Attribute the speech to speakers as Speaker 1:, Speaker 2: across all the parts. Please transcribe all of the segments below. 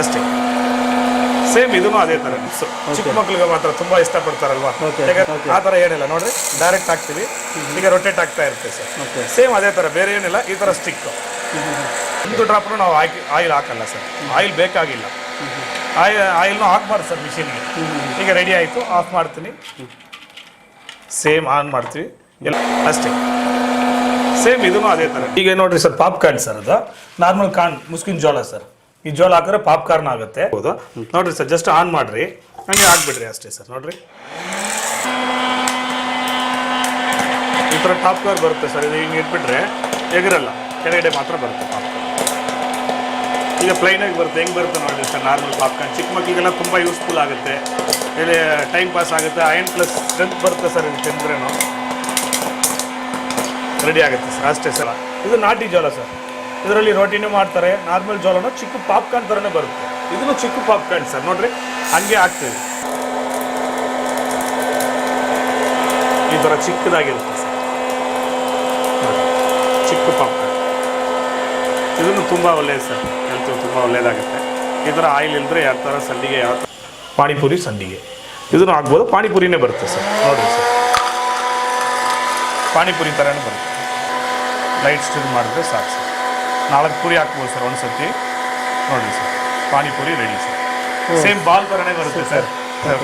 Speaker 1: ಅಷ್ಟೇ ಸೇಮ್ ಇದೂ ಅದೇ ಥರ ಚಿಕ್ಕ ಮಕ್ಳಿಗೆ ಮಾತ್ರ ತುಂಬ ಇಷ್ಟಪಡ್ತಾರಲ್ವಾ? ಯಾಕಂದ್ರೆ. ಆ ಥರ ಏನಿಲ್ಲ. ನೋಡ್ರಿ ಡೈರೆಕ್ಟ್ ಹಾಕ್ತೀವಿ. ಈಗ ರೊಟೇಟ್ ಆಗ್ತಾ ಇರುತ್ತೆ ಸರ್ ಸೇಮ್ ಅದೇ ಥರ ಬೇರೆ ಏನಿಲ್ಲ ಈ ಥರ ಸ್ಟಿಕ್ ಒಂದು ಡ್ರಾಪ್ನು ನಾವು ಹಾಕಿ ಆಯಿಲ್ ಹಾಕಲ್ಲ ಸರ್ ಆಯಿಲ್ ಬೇಕಾಗಿಲ್ಲ. ಆಯಿಲ್ ಆಯಿಲ್ನು ಹಾಕ್ಬಾರ್ದು ಸರ್ ಮಿಷಿನ್ಗೆ ಈಗ ರೆಡಿ ಆಯಿತು ಆಫ್ ಮಾಡ್ತೀನಿ. ಸೇಮ್ ಆನ್ ಮಾಡ್ತೀವಿ. ಎಲ್ಲ ಅಷ್ಟೇ. ಸೇಮ್ ಇದೂ ಅದೇ ಥರ ಈಗ ನೋಡ್ರಿ ಸರ್ ಪಾಪ್ಕಾರ್ನ್ ಸರ್ ಅದು. ನಾರ್ಮಲ್ ಕಾರ್ನ್ ಮುಸ್ಕಿನ್ ಜೋಳ ಸರ್ ಈ ಜೋಲ್ ಹಾಕಿದ್ರೆ ಪಾಪ್ಕಾರ್ನ್ ಆಗುತ್ತೆ. ಹೌದು. ನೋಡ್ರಿ ಸರ್ ಜಸ್ಟ್ ಆನ್ ಮಾಡ್ರಿ. ಹಂಗೆ ಹಾಕ್ಬಿಡ್ರಿ ಅಷ್ಟೇ ಸರ್, ನೋಡ್ರಿ. ಈ ಥರ ಕವರ್ ಬರುತ್ತೆ ಸರ್, ಇದು ಹಿಂಗೆ ಇಟ್ಬಿಟ್ರೆ ಎಗರಲ್ಲ, ಕೆಳಗಡೆ ಮಾತ್ರ ಬರುತ್ತೆ ಪಾಪ್ಕಾರ್ನ್ ಈಗ ಪ್ಲೈನಾಗಿ ಬರುತ್ತೆ, ಹೆಂಗೆ ಬರುತ್ತೆ ನೋಡಿ ಸರ್ ನಾರ್ಮಲ್ ಪಾಪ್ಕಾರ್ನ್ ಚಿಕ್ಕ ಮಕ್ಕಳಿಗೆಲ್ಲ ತುಂಬ ಯೂಸ್ಫುಲ್ ಆಗುತ್ತೆ. ಇಲ್ಲಿ ಟೈಮ್ ಪಾಸ್ ಆಗುತ್ತೆ ಐನ್ ಪ್ಲಸ್ ಸ್ಟ್ರೆಂತ್ ಬರುತ್ತೆ ಸರ್ ಇದು ತಿಂದ್ರೇನು. ರೆಡಿ ಆಗುತ್ತೆ ಸರ್, ಅಷ್ಟೇ ಸರ್. ಇದು ನಾಟಿ ಜೋಳ ಸರ್. ಇದರಲ್ಲಿ ರೋಟಿನೂ ಮಾಡ್ತಾರೆ, ನಾರ್ಮಲ್ ಜೋಳನೂ, ಚಿಕ್ಕ ಪಾಪ್ಕಾರ್ನ್ ಥರನೇ ಬರುತ್ತೆ. ಇದನ್ನು ಚಿಕ್ಕ ಪಾಪ್ಕಾರ್ನ್ ಸರ್, ನೋಡ್ರಿ, ಹಂಗೆ ಹಾಕ್ತೀವಿ. ಈ ಥರ ಚಿಕ್ಕದಾಗಿರುತ್ತೆ ಚಿಕ್ಕ ಪಾಪ್ಕಾರ್ನ್. ಇದನ್ನು ತುಂಬ ಒಳ್ಳೆಯದು ಸರ್ ಹೆಲ್ತು ತುಂಬ ಒಳ್ಳೆಯದಾಗುತ್ತೆ. ಈ ಥರ ಆಯಿಲ್ ಇಲ್ಲದ್ರೆ ಯಾವ ಥರ ಸಂಡಿಗೆ, ಯಾವ ಥರ ಪಾನಿಪುರಿ ಸಂಡಿಗೆ. ಇದನ್ನು ಹಾಕ್ಬೋದು, ಪಾನಿಪುರಿನೇ ಬರುತ್ತೆ ಸರ್ ಹೌದು ಸರ್. ಪಾನಿಪುರಿ ಥರನೇ ಬರುತ್ತೆ. ಲೈಟ್ ಸ್ಟಿಲ್ ಮಾಡಿದ್ರೆ ಸಾಕು ಸರ್. ನಾಲ್ಕು ಪೂರಿ ಹಾಕ್ಬೋದು ಸರ್ ಒಂದು ಸತಿ ನೋಡಿ sir panipuri ready sir. Same ball ಥರನೇ ಬರುತ್ತೆ ಸರ್.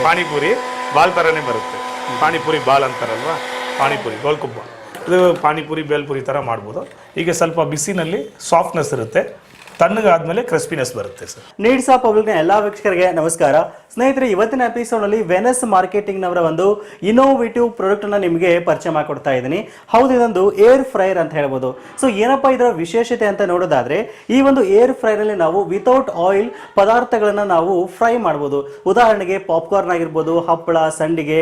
Speaker 1: ಪಾನಿಪುರಿ ಬಾಲ್ ಥರನೇ ಬರುತ್ತೆ. ಪಾನಿಪುರಿ ಬಾಲ್ ಅಂತಾರಲ್ವಾ? ಪಾನಿಪುರಿ ಗೋಲ್ಕುಬ್ಬ ಇದು ಪಾನಿಪುರಿ ಬೇಲ್ಪುರಿ ಥರ ಮಾಡ್ಬೋದು. ಈಗ ಸ್ವಲ್ಪ ಬಿಸಿನಲ್ಲಿ ಸಾಫ್ಟ್ನೆಸ್ ಇರುತ್ತೆ. ತಣ್ಣಗಾದ್ಮೇಲೆ ಕ್ರಿಸ್ಪಿನೆಸ್ ಬರುತ್ತೆ ಸರ್.
Speaker 2: ನೀಡ್ಸ್ ಆಫ್ ಪಬ್ಲಿಕ್ನ ಎಲ್ಲ ವೀಕ್ಷಕರಿಗೆ ನಮಸ್ಕಾರ. ಸ್ನೇಹಿತರೆ, ಇವತ್ತಿನ ಎಪಿಸೋಡ್ನಲ್ಲಿ ವೆನಸ್ ಮಾರ್ಕೆಟಿಂಗ್ ನವರ ಒಂದು ಇನೋವೇಟಿವ್ ಪ್ರಾಡಕ್ಟ್ ಅನ್ನ ನಿಮಗೆ ಪರಿಚಯ ಮಾಡಿಕೊಡ್ತಾ ಇದ್ದೀನಿ. ಹೌದು, ಇದೊಂದು ಏರ್ ಫ್ರೈರ್ ಅಂತ ಹೇಳ್ಬೋದು. ಸೊ ಏನಪ್ಪಾ ಇದರ ವಿಶೇಷತೆ ಅಂತ ನೋಡೋದಾದ್ರೆ, ಈ ಒಂದು ಏರ್ ಫ್ರೈರ್ ಅಲ್ಲಿ ನಾವು ವಿತೌಟ್ ಆಯಿಲ್ ಪದಾರ್ಥಗಳನ್ನ ನಾವು ಫ್ರೈ ಮಾಡ್ಬೋದು. ಉದಾಹರಣೆಗೆ ಪಾಪ್ಕಾರ್ನ್ ಆಗಿರ್ಬೋದು, ಹಪ್ಪಳ, ಸಂಡಿಗೆ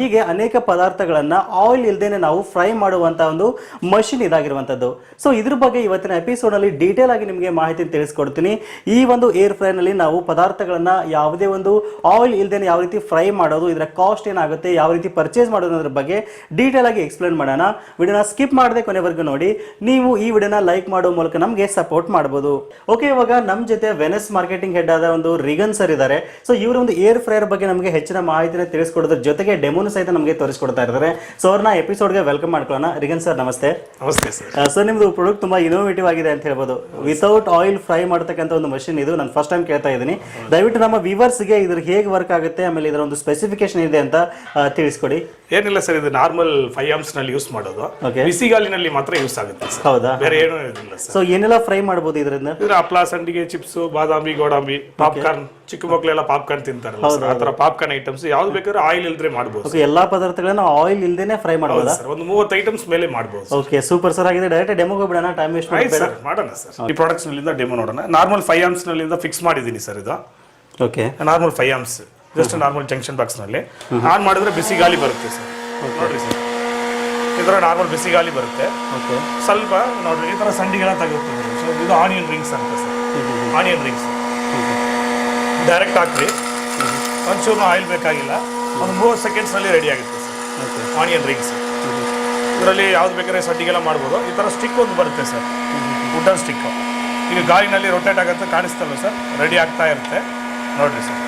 Speaker 2: ಹೀಗೆ ಅನೇಕ ಪದಾರ್ಥಗಳನ್ನ ಆಯಿಲ್ ಇಲ್ದೇನೆ ನಾವು ಫ್ರೈ ಮಾಡುವಂತ ಒಂದು ಮಷಿನ್ ಇದಾಗಿರುವಂತದ್ದು ಸೊ ಇದ್ರ ಬಗ್ಗೆ ಇವತ್ತಿನ ಎಪಿಸೋಡ್ ಅಲ್ಲಿ ಡೀಟೇಲ್ ಆಗಿ ನಿಮಗೆ ತಿಳಿಸ್ಕೊಡ್ತೀನಿ. ಈ ಒಂದು ಏರ್ ಫ್ರೈ ನಲ್ಲಿ ನಾವು ಪದಾರ್ಥಗಳನ್ನು ಯಾವುದೇ ಒಂದು ಆಯಿಲ್ ಇಲ್ಲದೆ ಯಾವ ರೀತಿ ಫ್ರೈ ಮಾಡೋದು ಇದರ ಕಾಸ್ಟ್ ಏನಾಗುತ್ತೆ ಯಾವ ರೀತಿ ಪರ್ಚೇಸ್ ಮಾಡೋದು ಅನ್ನೋದ್ರ ಬಗ್ಗೆ ಡೀಟೇಲ್ ಆಗಿ ಎಕ್ಸ್ಪ್ಲೇನ್ ಮಾಡೋಣ. ವಿಡಿಯೋನ ಸ್ಕಿಪ್ ಮಾಡದೆ ಕೊನೆವರೆಗೂ ನೋಡಿ. ನೀವು ಈ ವಿಡಿಯೋನ ಲೈಕ್ ಮಾಡೋ ಮೂಲಕ ನಮಗೆ ಸಪೋರ್ಟ್ ಮಾಡಬಹುದು ಓಕೆ ಇವಾಗ ನಮ್ಮ ಜೊತೆ ವೆನಸ್ ಮಾರ್ಕೆಟಿಂಗ್ ಹೆಡ್ ಆದ ಒಂದು ರಿಗನ್ ಸರ್ ಇದ್ದಾರೆ ಸೊ ಇವರು ಒಂದು ಏರ್ ಫ್ರೈರ್ ಬಗ್ಗೆ ನಮಗೆ ಹೆಚ್ಚಿನ ಮಾಹಿತಿನ ತಿಳಿಸ್ಕೊಡೋದ್ರ ಜೊತೆಗೆ ಡೆಮೋನು ಸಹಿತ ನಮಗೆ ತೋರಿಸ್ಕೊಡ್ತಾ ಇದ್ದಾರೆ ಸೊ ಅವ್ರನ್ನ ಎಪಿಸೋಡ್ಗೆ ವೆಲ್ಕಮ್ ಮಾಡ್ಕೊಳ್ಳೋಣ. ರಿಗನ್ ಸರ್ ನಮಸ್ತೆ.
Speaker 1: ನಮಸ್ತೆ ಸರ್
Speaker 2: ಸರ್ ನಿಮ್ದು ಪ್ರಾಡಕ್ಟ್ ತುಂಬಾ ಇನೋವೇಟಿವ್ ಆಗಿದೆ ಅಂತ ಹೇಳ್ಬೋದು. ವಿತೌಟ್ ಆಯಿಲ್ ಫ್ರೈ ಮಾಡ್ತಕ್ಕಂಥ ಒಂದು ಮಷಿನ್ ಇದು. ನಾನು ಫಸ್ಟ್ ಟೈಮ್ ಕೇಳ್ತಾ ಇದ್ದೀನಿ. ದಯವಿಟ್ಟು ನಮ್ಮ ವಿವರ್ಸ್ಗೆ ಇದ್ರ ಹೇಗೆ ವರ್ಕ್ ಆಗುತ್ತೆ ಆಮೇಲೆ ಇದರ ಒಂದು ಸ್ಪೆಸಿಫಿಕೇಶನ್ ಇದೆ ಅಂತ ಆ, ತಿಳಿಸ್ಕೊಡಿ.
Speaker 1: ಏನಿಲ್ಲ ಸರ್ ಇದು ನಾರ್ಮಲ್ ಫೈವ್ ಆಮ್ಸ್ನಲ್ಲಿ ಯೂಸ್ ಮಾಡೋದು.
Speaker 2: ಬಿಸಿ
Speaker 1: ಬಿಸಿಗಾಲಿನಲ್ಲಿ ಮಾತ್ರ ಯೂಸ್ ಆಗುತ್ತೆ ಸರ್.
Speaker 2: ಹೌದಾ?
Speaker 1: ಬೇರೆ ಏನೂ ಇದಿಲ್ಲ ಸರ್.
Speaker 2: ಸೊ ಏನೆಲ್ಲ ಫ್ರೈ ಮಾಡ್ಬೋದು ಇದರಿಂದ?
Speaker 1: ಇದ್ರ ಹಪ್ಳ ಸಂಡಿಗೆ ಚಿಪ್ಸ್ ಬಾದಾಮಿ ಗೋಡಂಬಿ ಪಾಪ್ಕಾರ್ನ್ ಚಿಕ್ಕ ಮಕ್ಕಳೆಲ್ಲ ಪಾಪ್ಕಾರ್ನ್ ತಿಂತಾರಲ್ಲ ಸರ್ ಆ ಥರ ಪಾಪ್ಕಾರ್ನ್ ಐಟಮ್ಸ್ ಯಾವ್ದು ಬೇಕಾದ್ರೂ ಆಯಿಲ್ ಇಲ್ದ್ರೆ ಮಾಡ್ಬೋದು
Speaker 2: ಓಕೆ ಎಲ್ಲಾ ಪದಾರ್ಥಗಳನ್ನ ಆಯಿಲ್ ಇಲ್ದೇನೆ ಫ್ರೈ ಮಾಡಬಹುದು
Speaker 1: ಸರ್ ಒಂದು ಮೂವತ್ತು ಐಟಮ್ಸ್ ಮೇಲೆ ಮಾಡ್ಬೋದು
Speaker 2: ಓಕೆ ಸೂಪರ್ ಸರ್ ಆಗಿದೆ. ಡೈರೆಕ್ಟ್ ಡೆಮೋಗೆ ಬಿಡೋಣ ಟೈಮ್ ವೇಸ್ಟ್
Speaker 1: ಆಯ್ತು ಸರ್ ಮಾಡೋಣ ಸರ್ ಈ ಪ್ರಾಡಕ್ಟ್ಸ್ ನಲ್ಲಿಂದ ಡೆಮೋ ನೋಡೋಣ. ನಾರ್ಮಲ್ ಫೈವ್ ಆಮ್ಸ್ ನಲ್ಲಿಂದ ಫಿಕ್ಸ್ ಮಾಡಿದ್ದೀನಿ ಸರ್ ಇದು.
Speaker 2: Okay
Speaker 1: normal five amps just normal junction ಬಾಕ್ಸ್ನಲ್ಲಿ. ಆನ್ ಮಾಡಿದ್ರೆ ಬಿಸಿ ಗಾಳಿ ಬರುತ್ತೆ ಸರ್ ನೋಡ್ರಿ ಸರ್ ಈ ಥರ ನಾರ್ಮಲ್ ಬಿಸಿ ಗಾಳಿ ಬರುತ್ತೆ.
Speaker 2: ಓಕೆ
Speaker 1: ಸ್ವಲ್ಪ ನೋಡ್ರಿ ಈ ಥರ ಸಂಡಿಗೆಲ್ಲ ತಗುತ್ತೆ ಸೊ ಇದು ಆನಿಯನ್ ರಿಂಗ್ಸ್ ಅಂತ ಸರ್ ಆನಿಯನ್ ರಿಂಗ್ಸ್ ಡೈರೆಕ್ಟ್ ಹಾಕ್ರಿ. ಒಂಚೂರು ಆಯಿಲ್ ಬೇಕಾಗಿಲ್ಲ. ಒಂದು ಮೂವತ್ತು ಸೆಕೆಂಡ್ಸ್ನಲ್ಲಿ ರೆಡಿ ಆಗುತ್ತೆ ಸರ್ ಆನಿಯನ್ ರಿಂಗ್ಸ್ ಇದರಲ್ಲಿ ಯಾವ್ದು ಬೇಕಾದ್ರೆ ಸಡ್ಡಿಗೆಲ್ಲ ಮಾಡ್ಬೋದು. ಈ ಥರ ಸ್ಟಿಕ್ ಒಂದು ಬರುತ್ತೆ ಸರ್ ವುಡನ್ ಸ್ಟಿಕ್ ಈಗ ಗಾಳಿನಲ್ಲಿ ರೊಟೇಟ್ ಆಗುತ್ತೆ ಕಾಣಿಸ್ತಲ್ಲ ಸರ್ ರೆಡಿ ಆಗ್ತಾ ಇರುತ್ತೆ. ನೋಡ್ರಿ ಸರ್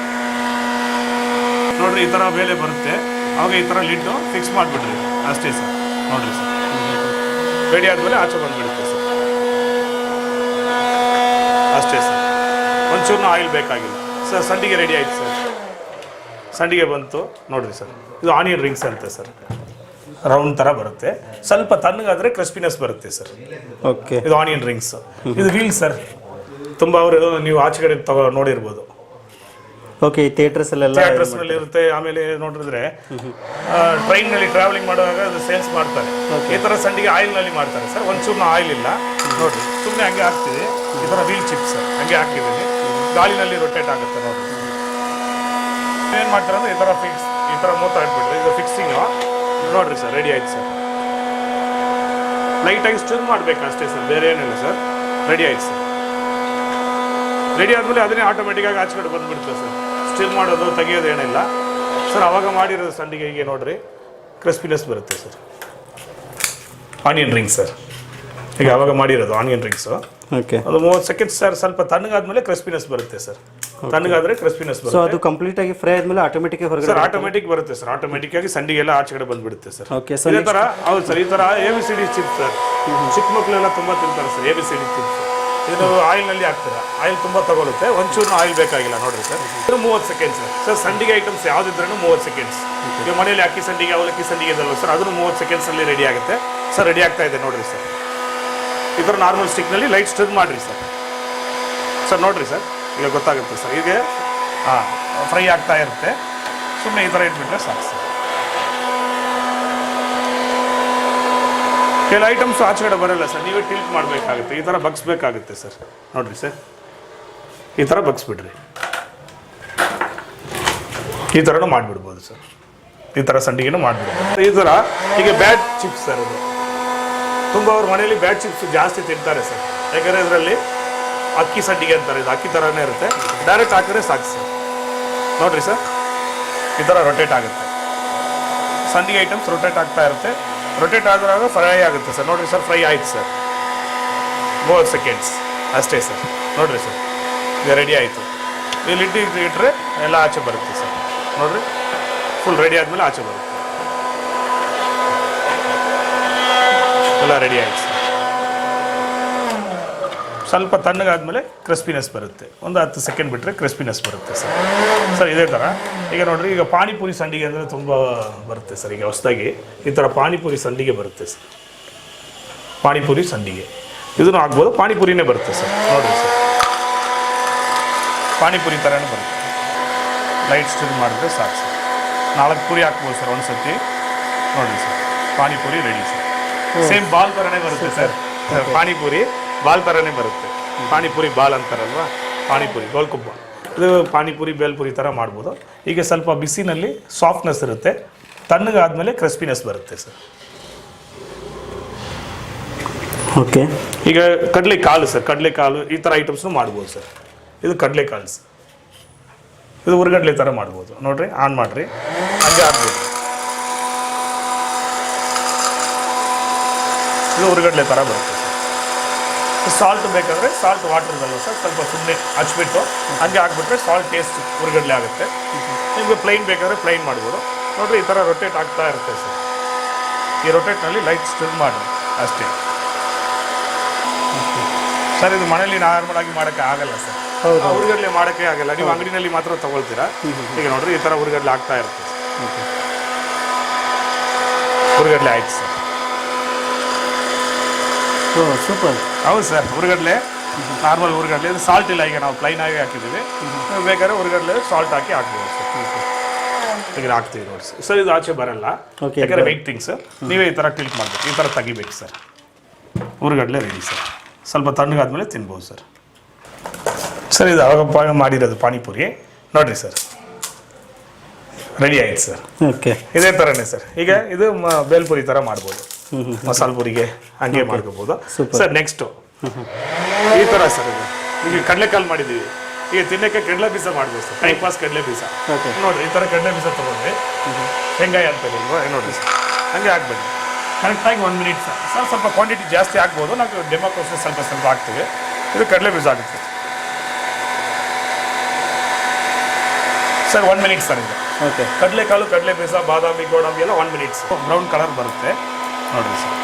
Speaker 1: ನೋಡ್ರಿ ಈ ಥರ ಬೇಲೆ ಬರುತ್ತೆ. ಅವಾಗ ಈ ಥರ ಲಿಡ್ಡು ಫಿಕ್ಸ್ ಮಾಡಿಬಿಡ್ರಿ. ಅಷ್ಟೇ ಸರ್ ನೋಡ್ರಿ ಸರ್ ರೆಡಿ ಆದಮೇಲೆ ಆಚೆ ಬಂದುಬಿಡುತ್ತೆ ಸರ್ ಅಷ್ಟೇ ಸರ್ ಒಂಚೂರು ಆಯಿಲ್ ಬೇಕಾಗಿಲ್ಲ. ಸರ್ ಸಂಡಿಗೆ ರೆಡಿ ಆಯ್ತು ಸರ್. ಸಂಡಿಗೆ ಬಂತು ನೋಡ್ರಿ ಸರ್. ಇದು ಆನಿಯನ್ ರಿಂಗ್ಸ್ ಅಂತ ಸರ್. ರೌಂಡ್ ಥರ ಬರುತ್ತೆ. ಸ್ವಲ್ಪ ತಣ್ಣಗಾದರೆ ಕ್ರಿಸ್ಪಿನೆಸ್ ಬರುತ್ತೆ ಸರ್.
Speaker 2: ಓಕೆ
Speaker 1: ಇದು ಆನಿಯನ್ ರಿಂಗ್ಸ್ ಇದು ವೀಲ್ ಸರ್. ತುಂಬ ಅವರು ನೀವು ಆಚೆ ಕಡೆ ತಗೋ ನೋಡಿರ್ಬೋದು.
Speaker 2: ಓಕೆ ಈ ಥಿಯೇಟರ್ಸ್ ಅಲ್ಲೆಲ್ಲ
Speaker 1: ಥಿಯೇಟರ್ಸ್ನಲ್ಲಿ ಇರುತ್ತೆ. ಆಮೇಲೆ ನೋಡಿದ್ರೆ ಟ್ರೈನ್ನಲ್ಲಿ ಟ್ರಾವೆಲಿಂಗ್ ಮಾಡುವಾಗ ಅದು ಸೇಲ್ಸ್ ಮಾಡ್ತಾರೆ. ಈ ತರ ಸಂಡಿಗೆ ಆಯಿಲ್ನಲ್ಲಿ ಮಾಡ್ತಾರೆ ಸರ್. ಒಂಚೂರು ಆಯಿಲ್ ಇಲ್ಲ. ನೋಡ್ರಿ ಸುಮ್ಮನೆ ಹಂಗೆ ಹಾಕ್ತಿದೆ ಈ ತರ ವೀಲ್ ಚಿಪ್ಸ್ ಹಂಗೆ ಹಾಕಿದ್ದೀನಿ. ಗಾಳಿನಲ್ಲಿ ರೊಟೇಟ್ ಆಗುತ್ತೆ ನೋಡ್ರಿ ಏನ್ ಮಾಡ್ತಾರೆ ಅಂದ್ರೆ ಈ ತರ ಫಿಕ್ಸ್ ಈ ತರ ಮೂತ ಇಟ್ಬಿಟ್ರೆ ಇದು ಫಿಕ್ಸಿಂಗ್ ನೋಡ್ರಿ ಸರ್ ರೆಡಿ ಆಯ್ತು ಸರ್. ಲೈಟಾಗಿ ಸ್ಟಿಲ್ ಮಾಡ್ಬೇಕು ಅಷ್ಟೇ ಸರ್, ಬೇರೆ ಏನಿಲ್ಲ ಸರ್. ರೆಡಿ ಆಯ್ತು ಸರ್. ರೆಡಿ ಆದ್ಮೇಲೆ ಅದನ್ನೇ ಆಟೋಮೆಟಿಕ್ಕಾಗಿ ಆಚೆ ಕಡೆ ಬಂದ್ಬಿಡ್ತದೆ ಸರ್. ಸ್ಟಿಲ್ ಮಾಡೋದು, ತೆಗಿಯೋದು ಏನಿಲ್ಲ. ಸರ್, ಅವಾಗ ಮಾಡಿರೋದು ಸಂಡಿಗೆ ಹೀಗೆ ನೋಡ್ರಿ. ಕ್ರಿಸ್ಪಿನೆಸ್ ಬರುತ್ತೆ ಸರ್. ಆನಿಯನ್ ರಿಂಗ್ ಸರ್ ಈಗ ಅವಾಗ ಮಾಡಿರೋದು ಆನಿಯನ್ ರಿಂಗ್ಸು
Speaker 2: ಓಕೆ
Speaker 1: ಅದು ಮೂವತ್ತು ಸೆಕೆಂಡ್ ಸರ್ ಸ್ವಲ್ಪ ತಣ್ಣಗಾದ್ಮೇಲೆ ಕ್ರಿಸ್ಪಿನೆಸ್ ಬರುತ್ತೆ ಸರ್ ತಣ್ಣಗಾದ್ರೆ ಕ್ರಿಸ್ಪಿನೆಸ್
Speaker 2: ಸೊ
Speaker 1: ಬರುತ್ತೆ.
Speaker 2: ಅದು ಕಂಪ್ಲೀಟ್ ಆಗಿ ಫ್ರೈ ಆದ್ಮೇಲೆ ಆಟೋಮೆಟಿಕ್ ಹೊರಗೆ
Speaker 1: ಸರ್ ಆಟೋಮೆಟಿಕ್ ಬರುತ್ತೆ ಸರ್ ಆಟೋಮೆಟಿಕ್ ಆಗಿ ಸಂಡಿಗೆಲ್ಲ ಆಚೆ ಕಡೆ ಬಂದ್ಬಿಡುತ್ತೆ ಸರ್
Speaker 2: ಓಕೆ ಸೊ
Speaker 1: ಇದೇ ತರ ಹೌದು ಸರ್ ಈ ತರ A B C D chip sir ಚಿಕ್ಕ ಮಕ್ಕಳೆಲ್ಲ ತುಂಬಾ ತಿಂತಾರೆ sir A B C D chips ಇದು ಆಯಿಲ್ನಲ್ಲಿ ಹಾಕ್ತೀರಾ? ಆಯಿಲ್ ತುಂಬಾ ತಗೊಳುತ್ತೆ. ಒಂಚೂರು ಆಯಿಲ್ ಬೇಕಾಗಿಲ್ಲ ನೋಡ್ರಿ ಸರ್ ಇದು ಮೂವತ್ತು ಸೆಕೆಂಡ್ಸ್ ಸರ್ ಸರ್ ಸಂಡಿಗೆ ಐಟಮ್ಸ್ ಯಾವ್ದಿದ್ರೂ ಮೂವತ್ತು ಸೆಕೆಂಡ್ಸ್ ಈಗ ಮನೆಯಲ್ಲಿ ಅಕ್ಕಿ ಸಂಡಿಗೆ ಅವಲಕ್ಕಿ ಸಂಡಿಗೆ ಇದಲ್ಲ ಸರ್ ಅದನ್ನು ಮೂವತ್ತು ಸೆಕೆಂಡ್ಸ್ ಅಲ್ಲಿ ರೆಡಿ ಆಗುತ್ತೆ. ಸರ್ ರೆಡಿ ಆಗ್ತಾ ಇದೆ ನೋಡ್ರಿ ಸರ್ ಈ ಥರ ನಾರ್ಮಲ್ ಸ್ಟಿಕ್ನಲ್ಲಿ ಲೈಟ್ ಸ್ಟ್ರಿಮ್ ಮಾಡಿರಿ ಸರ್. ಸರ್, ನೋಡಿರಿ ಸರ್, ಈಗ ಗೊತ್ತಾಗುತ್ತೆ ಸರ್. ಈಗ ಹಾಂ ಫ್ರೈ ಆಗ್ತಾ ಇರುತ್ತೆ. ಸುಮ್ಮನೆ ಈ ಥರ ಇಟ್ಬಿಟ್ರೆ ಸಾಕು ಸರ್. ಕೆಲ ಐಟಮ್ಸ್ ಆಚೆ ಕಡೆ ಬರಲ್ಲ ಸರ್. ನೀವೇ ಟಿಲ್ಟ್ ಮಾಡಬೇಕಾಗುತ್ತೆ. ಈ ಥರ ಬಗ್ಸ್ಬೇಕಾಗುತ್ತೆ ಸರ್. ನೋಡಿರಿ ಸರ್. ಈ ಥರ ಬಗ್ಸ್ಬಿಡ್ರಿ. ಈ ಥರನೂ ಮಾಡಿಬಿಡ್ಬೋದು ಸರ್. ಈ ಥರ ಸಂಡಿಗೆನೂ ಮಾಡಿಬಿಡ್ಬೋದು. ಈ ಥರ ಈಗ ಬ್ಯಾಡ್ ಚಿಪ್ಸ್ ಸರ್ ಇದು ತುಂಬ ಅವ್ರ ಮನೆಯಲ್ಲಿ ಬ್ಯಾಡ್ ಚಿಪ್ಸ್ ಜಾಸ್ತಿ ತಿಂತಾರೆ ಸರ್. ಯಾಕಂದರೆ ಇದರಲ್ಲಿ ಅಕ್ಕಿ ಸಡ್ಡಿಗೆ ಅಂತಾರೆ, ಇದು ಅಕ್ಕಿ ಥರನೇ ಇರುತ್ತೆ. ಡೈರೆಕ್ಟ್ ಹಾಕಿದ್ರೆ ಸಾಕು ಸರ್. ನೋಡ್ರಿ ಸರ್, ಈ ಥರ ರೊಟೇಟ್ ಆಗುತ್ತೆ. ಸಂಡಿಗೆ ಐಟಮ್ಸ್ ರೊಟೇಟ್ ಆಗ್ತಾ ಇರುತ್ತೆ. ರೊಟೇಟ್ ಆದಾಗ ಫ್ರೈ ಆಗುತ್ತೆ ಸರ್. ನೋಡ್ರಿ ಸರ್ ಫ್ರೈ ಆಯ್ತು ಸರ್. ಮೂವತ್ತು ಸೆಕೆಂಡ್ಸ್ ಅಷ್ಟೇ ಸರ್. ನೋಡ್ರಿ ಸರ್ ಈಗ ರೆಡಿ ಆಯಿತು. ಇಲ್ಲಿ ಇಟ್ಟು ಇಟ್ಟರೆ ಎಲ್ಲ ಆಚೆ ಬರುತ್ತೆ ಸರ್. ನೋಡ್ರಿ ಫುಲ್ ರೆಡಿ ಆದಮೇಲೆ ಆಚೆ ಬರುತ್ತೆ. ಎಲ್ಲ ರೆಡಿ ಆಯಿತು. ಸರ್ ಸ್ವಲ್ಪ ತಣ್ಣಗಾದ್ಮೇಲೆ ಕ್ರಿಸ್ಪಿನೆಸ್ ಬರುತ್ತೆ. ಒಂದು ಹತ್ತು ಸೆಕೆಂಡ್ ಬಿಟ್ಟರೆ ಕ್ರಿಸ್ಪಿನೆಸ್ ಬರುತ್ತೆ ಸರ್. ಸರ್, ಇದೇ ಥರ ಈಗ ನೋಡ್ರಿ, ಈಗ ಪಾನಿಪುರಿ ಸಂಡಿಗೆ ಅಂದರೆ ತುಂಬ ಬರುತ್ತೆ ಸರ್. ಈಗ ಹೊಸದಾಗಿ ಈ ಥರ ಪಾನಿಪುರಿ ಸಂಡಿಗೆ ಬರುತ್ತೆ ಸರ್. ಪಾನಿಪುರಿ ಸಂಡಿಗೆ. ಇದನ್ನು ಆಗ್ಬೋದು ಪಾನಿಪುರಿನೇ ಬರುತ್ತೆ ಸರ್. ನೋಡಿ ಸರ್. ಪಾನಿಪುರಿ ಥರನೇ ಬರುತ್ತೆ. ಲೈಟ್ ಸ್ಟಿಲ್ ಮಾಡಿದ್ರೆ ಸಾಕು ಸರ್. ನಾಲ್ಕು ಪುರಿ ಹಾಕ್ಬೋದು ಸರ್ ಒಂದು ಸರ್ತಿ ನೋಡಿರಿ sir. Panipuri ready sir. Same ball ಥರನೇ ಬರುತ್ತೆ ಸರ್ ಪಾನಿಪುರಿ ಬಾಲ್ ಥರನೇ ಬರುತ್ತೆ. ಪಾನಿಪುರಿ ಬಾಲ್ ಅಂತಾರಲ್ವಾ? ಪಾನಿಪುರಿ ಗೋಲ್ಕುಬ್ಬ ಇದು ಪಾನಿಪುರಿ ಬೇಲ್ಪುರಿ ಥರ ಮಾಡ್ಬೋದು. ಈಗ ಸ್ವಲ್ಪ ಬಿಸಿನಲ್ಲಿ ಸಾಫ್ಟ್ನೆಸ್ ಇರುತ್ತೆ. ತಣ್ಣಗಾದ್ಮೇಲೆ ಕ್ರಿಸ್ಪಿನೆಸ್ ಬರುತ್ತೆ ಸರ್
Speaker 2: ಓಕೆ
Speaker 1: ಈಗ ಕಡಲೆ ಕಾಳು ಸರ್ ಕಡಲೆ ಕಾಳು ಈ ಥರ ಐಟಮ್ಸ್ನು ಮಾಡ್ಬೋದು ಸರ್ ಇದು ಕಡಲೆ ಕಾಳು ಸರ್ ಇದು ಉರ್ಗಡ್ಲೆ ಥರ ಮಾಡ್ಬೋದು. ನೋಡ್ರಿ ಆನ್ ಮಾಡಿರಿ. ಹಂಗೆ ಹಾಕ್ಬೋದು ಇದು ಉರ್ಗಡ್ಲೆ ಥರ ಬರುತ್ತೆ. ಸರ್ ಸಾಲ್ಟ್ ಬೇಕಾದರೆ ಸಾಲ್ಟ್ ವಾಟರ್ ಇದಲ್ಲ ಸರ್ ಸ್ವಲ್ಪ ಸುಮ್ಮನೆ ಹಚ್ಬಿಟ್ಟು ಹಂಗೆ ಹಾಕ್ಬಿಟ್ರೆ ಸಾಲ್ಟ್ ಟೇಸ್ಟ್ ಉರ್ಗಡ್ಲೆ ಆಗುತ್ತೆ. ನಿಮಗೆ ಪ್ಲೈನ್ ಬೇಕಾದರೆ ಪ್ಲೈನ್ ಮಾಡ್ಬೋದು. ನೋಡ್ರಿ ಈ ಥರ ರೊಟೇಟ್ ಆಗ್ತಾ ಇರುತ್ತೆ ಸರ್. ಈ ರೊಟೇಟ್ನಲ್ಲಿ ಲೈಟ್ ಸ್ಟಿಲ್ ಮಾಡಿ ಅಷ್ಟೇ. ಸರ್ ಇದು ಮನೇಲಿ ನಾರ್ಮಲ್ ಆಗಿ ಮಾಡೋಕ್ಕೆ ಆಗಲ್ಲ ಸರ್.
Speaker 2: ಹೌದು.
Speaker 1: ಉರ್ಗಡ್ಲೆ ಮಾಡೋಕ್ಕೆ ಆಗಲ್ಲ. ನೀವು ಅಂಗಡಿನಲ್ಲಿ ಮಾತ್ರ ತಗೊಳ್ತೀರಾ? ಈಗ ನೋಡ್ರಿ ಈ ಥರ ಉರ್ಗಡ್ಲೆ ಆಗ್ತಾ ಇರುತ್ತೆ. ಉರ್ಗಡ್ಲೆ ಆಯ್ತು ಸರ್.
Speaker 2: ಓ ಸೂಪರ್
Speaker 1: ಹೌದು ಸರ್ ಉರ್ಗಡ್ಲೆ ನಾರ್ಮಲ್ ಉರ್ಗಡ್ಲೆ ಇದು ಸಾಲ್ಟ್ ಇಲ್ಲ ಈಗ ನಾವು ಪ್ಲೈನ್ ಆಗಿ ಹಾಕಿದ್ದೀವಿ. ಬೇಕಾದ್ರೆ ಉರ್ಗಡ್ಲೆ ಸಾಲ್ಟ್ ಹಾಕಿ ಹಾಕ್ಬೋದು ಸರ್. ಈಗ ಹಾಕ್ತೀವಿ ನೋಡಿ ಸರ್. ಸರ್ ಇದು ಆಚೆ ಬರಲ್ಲ.
Speaker 2: ಓಕೆ
Speaker 1: ಯಾಕಂದ್ರೆ ವೈಟ್ ಥಿಂಗ್ಸ್ ನೀವೇ ಈ ಥರ ಟಿಲ್ಟ್ ಮಾಡಬೇಕು. ಈ ಥರ ತೆಗಿಬೇಕು ಸರ್. ಉರ್ಗಡ್ಲೆ ready sir. ಸ್ವಲ್ಪ ತಣ್ಣಗಾದ್ಮೇಲೆ ತಿನ್ಬೋದು ಸರ್. ಸರ್ ಇದು ಅವಾಗ ಮಾಡಿರೋದು ಪಾನಿಪುರಿ. ನೋಡಿರಿ ಸರ್. ರೆಡಿ ಆಯ್ತು ಸರ್.
Speaker 2: ಓಕೆ
Speaker 1: ಇದೇ ಥರನೇ ಸರ್. ಈಗ ಇದು ಬೇಲ್ಪುರಿ ಥರ ಮಾಡ್ಬೋದು. ಮಸಾಲೆ ಪುರಿಗೆ ಹಂಗೆ ಮಾಡ್ಕೋಬೋದು.
Speaker 2: Super.
Speaker 1: ಸರ್ ನೆಕ್ಸ್ಟು ಈ ಥರ ಸರ್ ಇದು. ಈಗ ಕಡಲೆಕಾಲು ಮಾಡಿದ್ದೀವಿ. ಈಗ ತಿನ್ನಕ್ಕೆ ಕಡಲೆ ಬೀಜ ಮಾಡ್ಬೋದು ಸರ್ ಟೈಮ್ ಪಾಸ್ ಕಡಲೆ ಬೀಜ.
Speaker 2: ನೋಡಿರಿ
Speaker 1: ನೋಡ್ರಿ ಈ ಥರ ಕಡಲೆ ಬೀಜ ತೊಗೊಂಡ್ರಿ. ಹೆಂಗಾಯ ಅಂತ ಇಲ್ವಾ? ನೋಡ್ರಿ ಸರ್ ಹಂಗೆ ಹಾಕ್ಬೇಡಿ ಕರೆಕ್ಟಾಗಿ ಒನ್ ಮಿನಿಟ್ ಸರ್ ಸರ್ ಸ್ವಲ್ಪ ಕ್ವಾಂಟಿಟಿ ಜಾಸ್ತಿ ಆಗ್ಬೋದು. ನಾವು ಡೆಮೋಕೋಸ್ ಸ್ವಲ್ಪ ಸ್ವಲ್ಪ ಹಾಕ್ತೀವಿ. ಇದು ಕಡಲೆ ಬೀಜ ಆಗುತ್ತೆ. ಸರ್ ಒನ್ ಮಿನಿಟ್ ಸರ್ ಇದು.
Speaker 2: ಓಕೆ
Speaker 1: ಕಡಲೆಕಾಳು ಕಡಲೆ ಬೀಜ ಬಾದಾಮಿ ಗೋಡಂಬಿ ಎಲ್ಲ ಒನ್ ಮಿನಿಟ್ಸ್ ಬ್ರೌನ್ ಕಲರ್ ಬರುತ್ತೆ. ನೋಡ್ರಿ ಸರ್.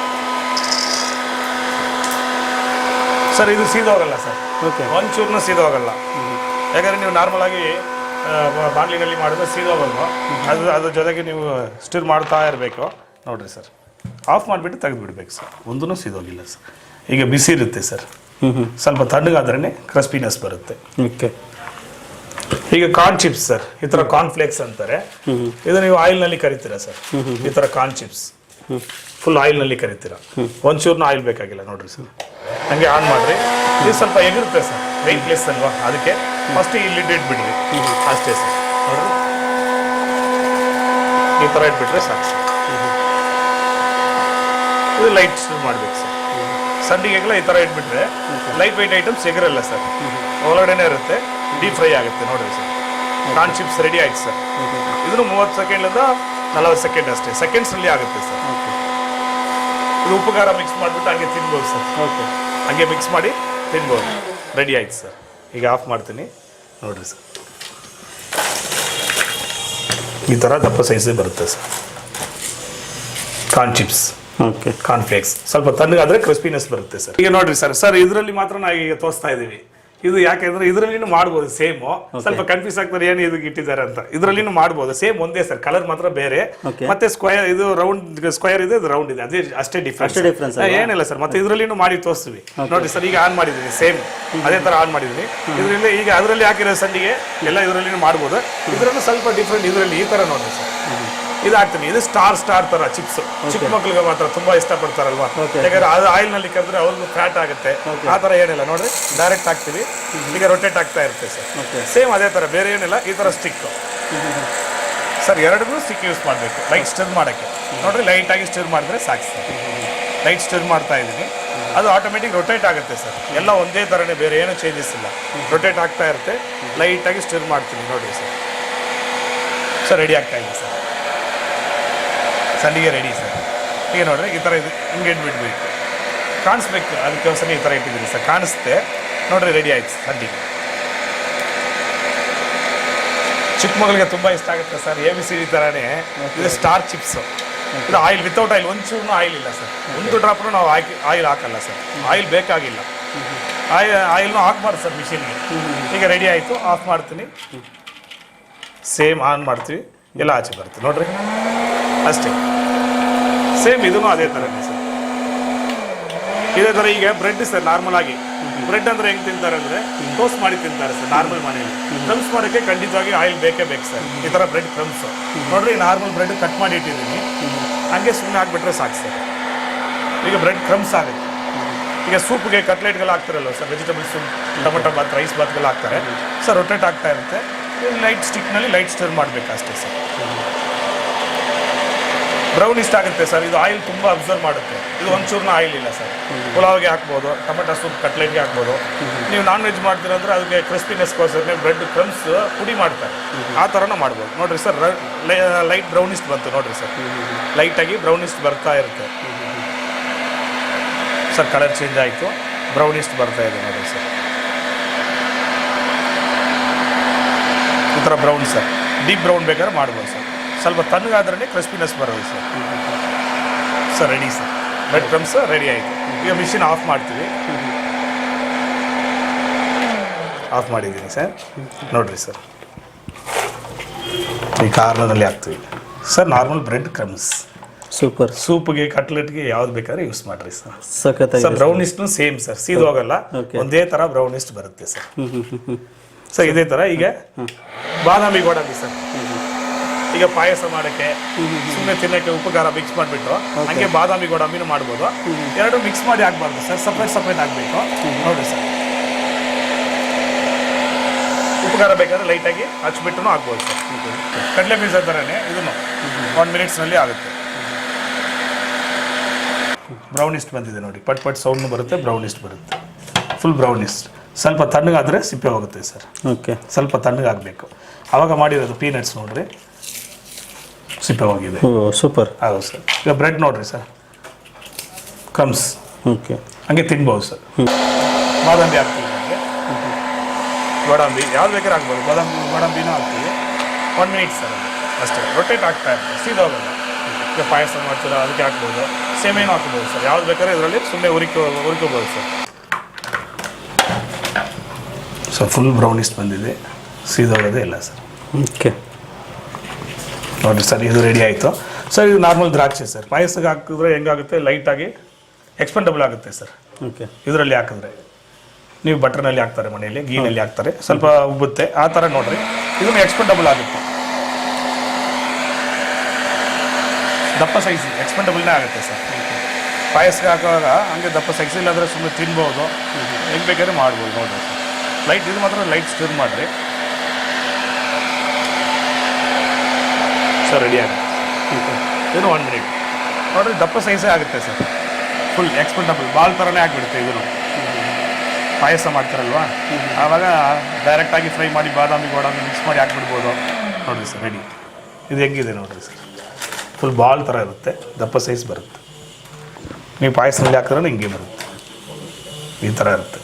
Speaker 1: ಸರ್ ಇದು ಸೀದೋಗಲ್ಲ ಸರ್.
Speaker 2: ಓಕೆ.
Speaker 1: ಒಂಚೂರ್ನ ಸೀದೋಗಲ್ಲ. ಯಾಕಂದರೆ ನೀವು ನಾರ್ಮಲ್ ಆಗಿ ಆ, ಬ- ಬಾಣಲಿನಲ್ಲಿ ಮಾಡಿದ್ರೆ ಸೀದೋಗಲ್ವ? ಅದು ಅದ್ರ ಜೊತೆಗೆ ನೀವು ಸ್ಟಿರ್ ಮಾಡ್ತಾ ಇರಬೇಕು. ನೋಡಿರಿ ಸರ್. ಆಫ್ ಮಾಡಿಬಿಟ್ಟು ತೆಗೆದುಬಿಡ್ಬೇಕು ಸರ್. ಒಂದೂ ಸೀದೋಗಿಲ್ಲ ಸರ್. ಈಗ ಬಿಸಿ ಇರುತ್ತೆ ಸರ್.
Speaker 2: ಹ್ಞೂ ಹ್ಞೂ
Speaker 1: ಸ್ವಲ್ಪ ತಣ್ಣಗಾದ್ರೇ ಕ್ರಿಸ್ಪಿನೆಸ್ ಬರುತ್ತೆ.
Speaker 2: ಓಕೆ.
Speaker 1: ಈಗ ಕಾರ್ನ್ ಚಿಪ್ಸ್ ಸರ್. ಈ ಥರ ಕಾರ್ನ್ ಫ್ಲೇಕ್ಸ್ ಅಂತಾರೆ. ಇದು ನೀವು ಆಯಿಲ್ನಲ್ಲಿ ಕರಿತೀರಾ ಸರ್? ಈ ಥರ ಕಾರ್ನ್ ಚಿಪ್ಸ್ ಫುಲ್ ಆಯಿಲ್ನಲ್ಲಿ ಕರಿತೀರಾ. ಒಂಚೂರ್ನ ಆಯಿಲ್ ಬೇಕಾಗಿಲ್ಲ ನೋಡ್ರಿ ಸರ್. ಹಂಗೆ ಆನ್ ಮಾಡ್ರಿ. ಇದು ಸ್ವಲ್ಪ ಎಗಿರುತ್ತೆ ಸರ್. ವೆಯ್ಟ್ಲೆಸ್ ಅಲ್ವಾ? ಅದಕ್ಕೆ ಫಸ್ಟ್ ಇಲ್ಲಿ ಇಟ್ಬಿಡ್ರಿ. ಅಷ್ಟೇ ಸರ್. ನೋಡ್ರಿ. ಈ ಥರ ಇಟ್ಬಿಟ್ರೆ ಸಾಕು. ಇದು ಲೈಟ್ ಮಾಡ್ಬೇಕು ಸರ್. ಸಂಡಿಗೆಗೆಲ್ಲ ಈ ಥರ ಇಟ್ಬಿಟ್ರೆ ಲೈಟ್ ವೈಟ್ ಐಟಮ್ಸ್ ಎಗರಲ್ಲ ಸರ್. ಒಳಗಡೆನೇ ಇರುತ್ತೆ. ಡೀಪ್ ಫ್ರೈ ಆಗುತ್ತೆ ನೋಡ್ರಿ ಸರ್. ಕಾನ್ ಚಿಪ್ಸ್ ರೆಡಿ ಆಯ್ತು ಸರ್. ಇದನ್ನು ಮೂವತ್ತು ಸೆಕೆಂಡಿಂದ ನಲವತ್ತು ಸೆಕೆಂಡ್ ಅಷ್ಟೇ. ಸೆಕೆಂಡ್ಸಲ್ಲಿ ಆಗುತ್ತೆ ಸರ್. ಇದು ಉಪ್ಪು ಖಾರ ಮಿಕ್ಸ್ ಮಾಡಿಬಿಟ್ಟು ಹಂಗೆ ತಿನ್ಬೋದು ಸರ್.
Speaker 2: ಓಕೆ
Speaker 1: ಹಂಗೆ ಮಿಕ್ಸ್ ಮಾಡಿ ತಿನ್ಬೋದು. ರೆಡಿ ಆಯ್ತು ಸರ್. ಈಗ ಆಫ್ ಮಾಡ್ತೀನಿ. ನೋಡಿರಿ ಸರ್. ಈ ಥರ ದಪ್ಪ ಸೈಜೇ ಬರುತ್ತೆ sir. Corn chips
Speaker 2: okay
Speaker 1: cornflakes ಸ್ವಲ್ಪ ತಣ್ಣಗಾದ್ರೆ ಕ್ರಿಸ್ಪಿನೆಸ್ ಬರುತ್ತೆ ಸರ್. ಈಗ ನೋಡಿರಿ ಸರ್. ಸರ್ ಇದರಲ್ಲಿ ಮಾತ್ರ ನಾವು ಈಗ ತೋರಿಸ್ತಾ ಇದೀವಿ ಇದು ಯಾಕೆಂದ್ರೆ ಇದರಲ್ಲಿನೂ ಮಾಡ್ಬೋದು ಸೇಮ್. ಸ್ವಲ್ಪ ಕನ್ಫ್ಯೂಸ್ ಆಗ್ತಾರೆ ಏನು ಇದಕ್ಕೆ ಇಟ್ಟಿದ್ದಾರೆ ಅಂತ. ಇದರಲ್ಲಿನೂ ಮಾಡ್ಬೋದು. ಸೇಮ್ ಒಂದೇ ಸರ್ ಕಲರ್ ಮಾತ್ರ ಬೇರೆ. ಮತ್ತೆ ಸ್ಕ್ವೇರ್ ಇದು ರೌಂಡ್ ಸ್ಕ್ವೇರ್ ಇದೆ ಇದು ರೌಂಡ್ ಇದೆ. ಅದೇ ಅಷ್ಟೇ ಡಿಫ್ರೆನ್ಸ್? ಏನಿಲ್ಲ ಸರ್ ಮತ್ತೆ ಇದರಲ್ಲಿನೂ ಮಾಡಿ ತೋರಿಸ್ತೀವಿ. ನೋಡಿ ಸರ್ ಈಗ ಆನ್ ಮಾಡಿದೀನಿ ಸೇಮ್. ಅದೇ ತರ ಆನ್ ಮಾಡಿದೀನಿ ಇದರಿಂದ ಈಗ ಅದರಲ್ಲಿ ಹಾಕಿರೋ ಸಂಡಿಗೆ ಎಲ್ಲ ಇದರಲ್ಲಿನೂ ಮಾಡ್ಬೋದು. ಇದರಲ್ಲೂ ಸ್ವಲ್ಪ ಡಿಫ್ರೆಂಟ್ ಇದರಲ್ಲಿ ಈ ತರ ನೋಡಿ ಸರ್. ಇದು ಹಾಕ್ತೀನಿ ಇದು ಸ್ಟಾರ್ ಸ್ಟಾರ್ ತರ ಚಿಪ್ಸ್ ಚಿಕ್ಕ ಮಕ್ಳಿಗೆ ಮಾತ್ರ ತುಂಬಾ ಇಷ್ಟಪಡ್ತಾರಲ್ವಾ?
Speaker 2: ಪಡ್ತಾರಲ್ವಾ
Speaker 1: ಯಾಕಂದ್ರೆ ಅದು ಆಯಿಲ್ನಲ್ಲಿ ಕರೆದ್ರೆ ಅವ್ರಿಗೂ ಫ್ಯಾಟ್ ಆಗುತ್ತೆ. ಆ ತರ ಏನಿಲ್ಲ. ನೋಡ್ರಿ ಡೈರೆಕ್ಟ್ ಹಾಕ್ತಿವಿ. ಈಗ ರೊಟೇಟ್ ಆಗ್ತಾ ಇರುತ್ತೆ ಸರ್. ಸೇಮ್ ಅದೇ ತರ ಬೇರೆ ಏನಿಲ್ಲ. ಈ ತರ ಸ್ಟಿಕ್ ಸರ್ ಎರಡನ್ನೂ ಸ್ಟಿಕ್ ಯೂಸ್ ಮಾಡಬೇಕು. ಲೈಟ್ ಸ್ಟಿರ್ ಮಾಡೋಕ್ಕೆ. ನೋಡ್ರಿ ಲೈಟ್ ಆಗಿ ಸ್ಟಿರ್ ಮಾಡಿದ್ರೆ ಸಾಕು ಸರ್. ಲೈಟ್ ಸ್ಟಿರ್ ಮಾಡ್ತಾ ಇದ್ದೀನಿ ಅದು ಆಟೋಮೆಟಿಕ್ ರೊಟೇಟ್ ಆಗುತ್ತೆ ಸರ್. ಎಲ್ಲ ಒಂದೇ ಥರನೇ ಬೇರೆ ಏನೂ ಚೇಂಜಸ್ ಇಲ್ಲ. ರೊಟೇಟ್ ಆಗ್ತಾ ಇರುತ್ತೆ. ಲೈಟಾಗಿ ಸ್ಟಿರ್ ಮಾಡ್ತೀನಿ ನೋಡಿ ಸರ್. ಸರ್ ರೆಡಿ ಆಗ್ತಾ ಇದೆ ಸರ್. ಸಂಡಿಗೆ ರೆಡಿ ಸರ್. ಈಗ ನೋಡ್ರಿ ಈ ಥರ ಇದು ಹಿಂಗೆ ಇಟ್ಬಿಡ್ಬೇಕು. ಕಾಣಿಸ್ಬೇಕು ಅದಕ್ಕೋಸ್ಕರ ಈ ಥರ ಇಟ್ಟಿದ್ದೀನಿ ಸರ್. ಕಾಣಿಸ್ತೆ ನೋಡಿರಿ ರೆಡಿ ಆಯ್ತು ಸಂಡಿಗೆ ಚಿಕ್ಕ ಮಗಳಿಗೆ ತುಂಬ ಇಷ್ಟ ಆಗುತ್ತೆ ಸರ್ ಎ ಬಿ ಸಿ ಥರನೇ ಇದು ಸ್ಟಾರ್ ಚಿಪ್ಸು ಇದು ಆಯಿಲ್ ವಿತೌಟ್ ಆಯಿಲ್ ಒಂಚೂರು ಆಯಿಲ್ ಇಲ್ಲ ಸರ್. ಒಂದು ಡ್ರಾಪ್ನು ನಾವು ಹಾಕಿ ಆಯಿಲ್ ಹಾಕಲ್ಲ ಸರ್. ಆಯಿಲ್ ಬೇಕಾಗಿಲ್ಲ. ಆಯಿಲ್ ಆಯಿಲ್ನು ಹಾಕ್ಬಾರ್ದು ಸರ್ ಮಿಷಿನ್ಗೆ ಈಗ ರೆಡಿ ಆಯಿತು ಆಫ್ ಮಾಡ್ತೀನಿ. ಸೇಮ್ ಆನ್ ಮಾಡ್ತೀವಿ. ಎಲ್ಲ ಆಚೆ ಬರುತ್ತೆ, ನೋಡ್ರಿ? ಅಷ್ಟೇ. ಸೇಮ್ ಇದೂ ಅದೇ ಸರ್. ಇದೇ ಥರ ಈಗ ಬ್ರೆಡ್ ಸರ್ ನಾರ್ಮಲ್ ಆಗಿ. ಬ್ರೆಡ್ ಅಂದ್ರೆ ಹೆಂಗ್ ತಿಂತಾರೆ ಅಂದ್ರೆ ಟೋಸ್ಟ್ ಮಾಡಿ ತಿಂತಾರೆ ಸರ್ ನಾರ್ಮಲ್ ಮನೆಯಲ್ಲಿ. ಕ್ರಮ್ಸ್ ಮಾಡೋಕ್ಕೆ ಖಂಡಿತವಾಗಿ ಆಯಿಲ್ ಬೇಕೇ ಬೇಕು ಸರ್. ಈ ಥರ ಬ್ರೆಡ್ ಕ್ರಮ್ಸ್ ನೋಡ್ರಿ ನಾರ್ಮಲ್ ಬ್ರೆಡ್ ಕಟ್ ಮಾಡಿ ಇಟ್ಟಿದ್ದೀನಿ. ಹಂಗೆ ಸುಮ್ಮನೆ ಹಾಕ್ಬಿಟ್ರೆ ಸಾಕು ಸರ್. ಈಗ ಬ್ರೆಡ್ ಕ್ರಮ್ಸ್ ಆಗುತ್ತೆ. ಈಗ ಸೂಪ್ಗೆ ಕಟ್ಲೆಟ್ಗೆಲ್ಲ ಹಾಕ್ತಾರಲ್ಲ sir vegetables soup tomato bath rice ಬಾತ್ಗೆಲ್ಲ ಹಾಕ್ತಾರೆ. ಸರ್ ರೊಟೇಟ್ ಆಗ್ತಾ ಇರುತ್ತೆ. ಲೈಟ್ ಸ್ಟಿಕ್ನಲ್ಲಿ ಲೈಟ್ ಸ್ಟರ್ ಮಾಡಬೇಕು ಅಷ್ಟೇ ಸರ್ ಬ್ರೌನ್ ಇಷ್ಟ ಆಗುತ್ತೆ ಸರ್ ಇದು ಆಯಿಲ್ ತುಂಬ ಅಬ್ಸರ್ವ್ ಮಾಡುತ್ತೆ. ಇದು ಒಂಚೂರ್ನ ಆಯಿಲ್ ಇಲ್ಲ ಸರ್ ಪುಲಾವ್ಗೆ ಹಾಕ್ಬೋದು, ಟೊಮೆಟೊ ಸೂಪ್, ಕಟ್ಲೆಟ್ಗೆ ಹಾಕ್ಬೋದು. ನೀವು ನಾನ್ ವೆಜ್ ಮಾಡ್ತೀರಂದ್ರೆ ಅದಕ್ಕೆ ಕ್ರಿಸ್ಪಿನೆಸ್ಗೋಸ್ಕರ ನೀವು ಬ್ರೆಡ್ ಕ್ರಮ್ಸ್ ಪುಡಿ ಮಾಡ್ತಾರೆ. ಆ ಥರನೂ ಮಾಡ್ಬೋದು. ನೋಡ್ರಿ ಸರ್ ಲೈಟ್ ಬ್ರೌನಿಸ್ಟ್ ಬಂತು ನೋಡ್ರಿ ಸರ್ ಲೈಟಾಗಿ ಬ್ರೌನಿಸ್ಟ್ ಬರ್ತಾ ಇರುತ್ತೆ. ಸರ್ ಕಲರ್ ಚೇಂಜ್ ಆಯಿತು. ಬ್ರೌನಿಸ್ಟ್ ಬರ್ತಾ ಇದೆ ನೋಡಿ ಸರ್ ಈ ಥರ ಬ್ರೌನ್ ಸರ್ ಡೀಪ್ ಬ್ರೌನ್ ಬೇಕಾದ್ರೆ ಮಾಡ್ಬೋದು ಸರ್ ಸ್ವಲ್ಪ ತಣ್ಣಗಾದ್ರೆ ಕ್ರಿಸ್ಪಿನೆಸ್ ಬರೋದು sir sir ready sir bread crumbs ready ಆಯಿತು. ಈಗ ಮಿಷಿನ್ ಆಫ್ ಮಾಡ್ತೀವಿ. ಆಫ್ ಮಾಡಿದ್ದೀನಿ ಸರ್ ನೋಡಿರಿ ಸರ್ ಈ ಕಾರ್ನರಲ್ಲಿ ಹಾಕ್ತೀವಿ. Sir normal bread crumbs
Speaker 2: super
Speaker 1: ಸೂಪ್ಗೆ ಕಟ್ಲೆಟ್ಗೆ ಯಾವ್ದು ಬೇಕಾದ್ರೆ ಯೂಸ್ ಮಾಡ್ರಿ ಸರ್
Speaker 2: ಸಖತ್
Speaker 1: ಸರ್ ಬ್ರೌನಿಸ್ಟ್ ಸೇಮ್ ಸರ್
Speaker 2: ಸೀದೋಗಲ್ಲ.
Speaker 1: ಒಂದೇ ತರ ಬ್ರೌನಿಸ್ಟ್ ಬರುತ್ತೆ ಸರ್ ಸರ್ ಇದೇ ತರ. ಈಗ ಬಾದಾಮಿ ಗೋಡಂಬಿ ಸರ್. ಈಗ ಪಾಯಸ ಮಾಡಕ್ಕೆ ಸುಮ್ಮನೆ ತಿನ್ನಕ್ಕೆ ಉಪಕಾರ ಖಾರ ಮಿಕ್ಸ್ ಮಾಡಿಬಿಟ್ಟು ಹಂಗೆ ಬಾದಾಮಿ ಗೋಡಂಬಿನೂ ಮಾಡ್ಬೋದು. ಎರಡು ಮಿಕ್ಸ್ ಮಾಡಿ ಹಾಕ್ಬಾರ್ದು ಸರ್. ಸಪ್ರೇಟ್ ಸಪ್ರೇಟ್ ಹಾಕ್ಬೇಕು ನೋಡಿ ಸರ್. ಉಪ್ಪು ಖಾರ ಬೇಕಾದ್ರೆ ಲೈಟಾಗಿ ಹಚ್ಬಿಟ್ಟು ಹಾಕ್ಬೋದು ಸರ್. ಕಡಲೆ ಬೀಜ ಥರನೇ ಇದನ್ನು ಒನ್ ಮಿನಿಟ್ಸ್ನಲ್ಲಿ ಆಗುತ್ತೆ. ಬ್ರೌನಿಸ್ಟ್ ಬಂದಿದೆ ನೋಡಿ. ಪಟ್ ಪಟ್ ಸೌಂಡ್ ಬರುತ್ತೆ ಬ್ರೌನಿಸ್ಟ್ ಬರುತ್ತೆ. ಫುಲ್ ಬ್ರೌನಿಸ್ಟ್ ಸ್ವಲ್ಪ ತಣ್ಣಗಾದರೆ ಸಿಪ್ಪೆ ಹೋಗುತ್ತೆ ಸರ್.
Speaker 2: ಓಕೆ.
Speaker 1: ಸ್ವಲ್ಪ ತಣ್ಣಗಾಗಬೇಕು. ಆವಾಗ ಮಾಡಿರೋದು ಪೀನಟ್ಸ್ ನೋಡ್ರಿ. ಸಿಪ್ಪೆ ಹೋಗಿದೆ.
Speaker 2: ಓ ಸೂಪರ್.
Speaker 1: ಹೌದು ಸರ್. ಈಗ ಬ್ರೆಡ್ ನೋಡ್ರಿ ಸರ್. Crumbs
Speaker 2: okay.
Speaker 1: ಹಂಗೆ ತಿನ್ಬೋದು ಸರ್. ಬಾದಾಮಿ ಹಾಕ್ತೀವಿ ನಮಗೆ ಗೋಡಂಬಿ ಯಾವ್ದು ಬೇಕಾದ್ರೆ ಹಾಕ್ಬೋದು. ಬಾದಾಮಿ ಗೋಡಂಬಿನೂ ಹಾಕ್ತೀವಿ. One minute sir. ಅಷ್ಟೇ. ರೊಟೇಟ್ ಆಗ್ತಾ ಇರ್ತದೆ ಸೀದೋಗಲ್ಲ ಈಗ ಪಾಯಸ ಮಾಡ್ತೀರಾ ಅದಕ್ಕೆ ಹಾಕ್ಬೋದು. ಸೇಮೇನು ಹಾಕ್ಬೋದು ಸರ್. ಯಾವ್ದು ಬೇಕಾದ್ರೆ ಇದರಲ್ಲಿ ಸುಮ್ಮನೆ ಉರಿಕೋ ಉರಿಕೋಬೋದು ಸರ್. ಸೊ ಫುಲ್ ಬ್ರೌನಿಸ್ ಬಂದಿದೆ. ಸೀದೋಗೋದೇ ಇಲ್ಲ ಸರ್
Speaker 2: ಓಕೆ
Speaker 1: ನೋಡಿರಿ ಸರ್ ಇದು ರೆಡಿ ಆಯಿತು. ಸರ್ ಇದು ನಾರ್ಮಲ್ ದ್ರಾಕ್ಷಿ ಸರ್ ಪಾಯಸಕ್ಕೆ ಹಾಕಿದ್ರೆ ಹೆಂಗಾಗುತ್ತೆ? ಲೈಟಾಗಿ ಎಕ್ಸ್ಪೆಂಡಬಲ್ ಆಗುತ್ತೆ ಸರ್
Speaker 2: ಓಕೆ
Speaker 1: ಇದರಲ್ಲಿ ಹಾಕಿದ್ರೆ. ನೀವು ಬಟರ್ನಲ್ಲಿ ಹಾಕ್ತಾರೆ ಮನೆಯಲ್ಲಿ ಗೀನಲ್ಲಿ ಹಾಕ್ತಾರೆ. ಸ್ವಲ್ಪ ಉಬ್ಬುತ್ತೆ. ಆ ಥರ ನೋಡಿರಿ. ಇದನ್ನು ಎಕ್ಸ್ಪೆಂಡಬಲ್ ಆಗುತ್ತೆ. ದಪ್ಪ ಸೈಜ್ ಎಕ್ಸ್ಪೆಂಡಬಲ್ನೇ ಆಗುತ್ತೆ ಸರ್ ಪಾಯಸಕ್ಕೆ ಹಾಕುವಾಗ ಹಂಗೆ ದಪ್ಪ ಸೈಜ್ ಇಲ್ಲಾಂದರೆ ಸುಮ್ಮನೆ ತಿನ್ಬೋದು. ಹೆಂಗೆ ಬೇಕಾದ್ರೆ ಮಾಡ್ಬೋದು ನೋಡಿರಿ. ಸರ್ ಲೈಟ್ ಇದು ಮಾತ್ರ ಲೈಟ್ ಸ್ಟಿರ್ ಮಾಡಿರಿ. ಸರ್ ರೆಡಿ ಆಗುತ್ತೆ ಇದನ್ನು ಒನ್ ಮಿನಿಟ್ ನೋಡ್ರಿ ದಪ್ಪ ಸೈಜೇ ಆಗುತ್ತೆ ಸರ್ ಫುಲ್ ಎಕ್ಸ್ಪೆಂಡಬಲ್ ಬಾಲ್ ಥರನೇ ಆಗಿಬಿಡುತ್ತೆ ಇದನ್ನು ಪಾಯಸ ಮಾಡ್ತಾರಲ್ವಾ? ಆವಾಗ ಡೈರೆಕ್ಟಾಗಿ ಫ್ರೈ ಮಾಡಿ ಬಾದಾಮಿ ಗೋಡಂಬಿ ಮಿಕ್ಸ್ ಮಾಡಿ ಹಾಕ್ಬಿಡ್ಬೋದು. ನೋಡಿರಿ ಸರ್ ರೆಡಿ ಇದು ಹೆಂಗಿದೆ ನೋಡಿರಿ ಸರ್ ಫುಲ್ ಬಾಲ್ ಥರ ಇರುತ್ತೆ. ದಪ್ಪ ಸೈಜ್ ಬರುತ್ತೆ. ನೀವು ಪಾಯಸದಲ್ಲಿ ಹಾಕಿದ್ರೆ ಹಿಂಗೆ ಬರುತ್ತೆ. ಈ ಥರ ಇರುತ್ತೆ.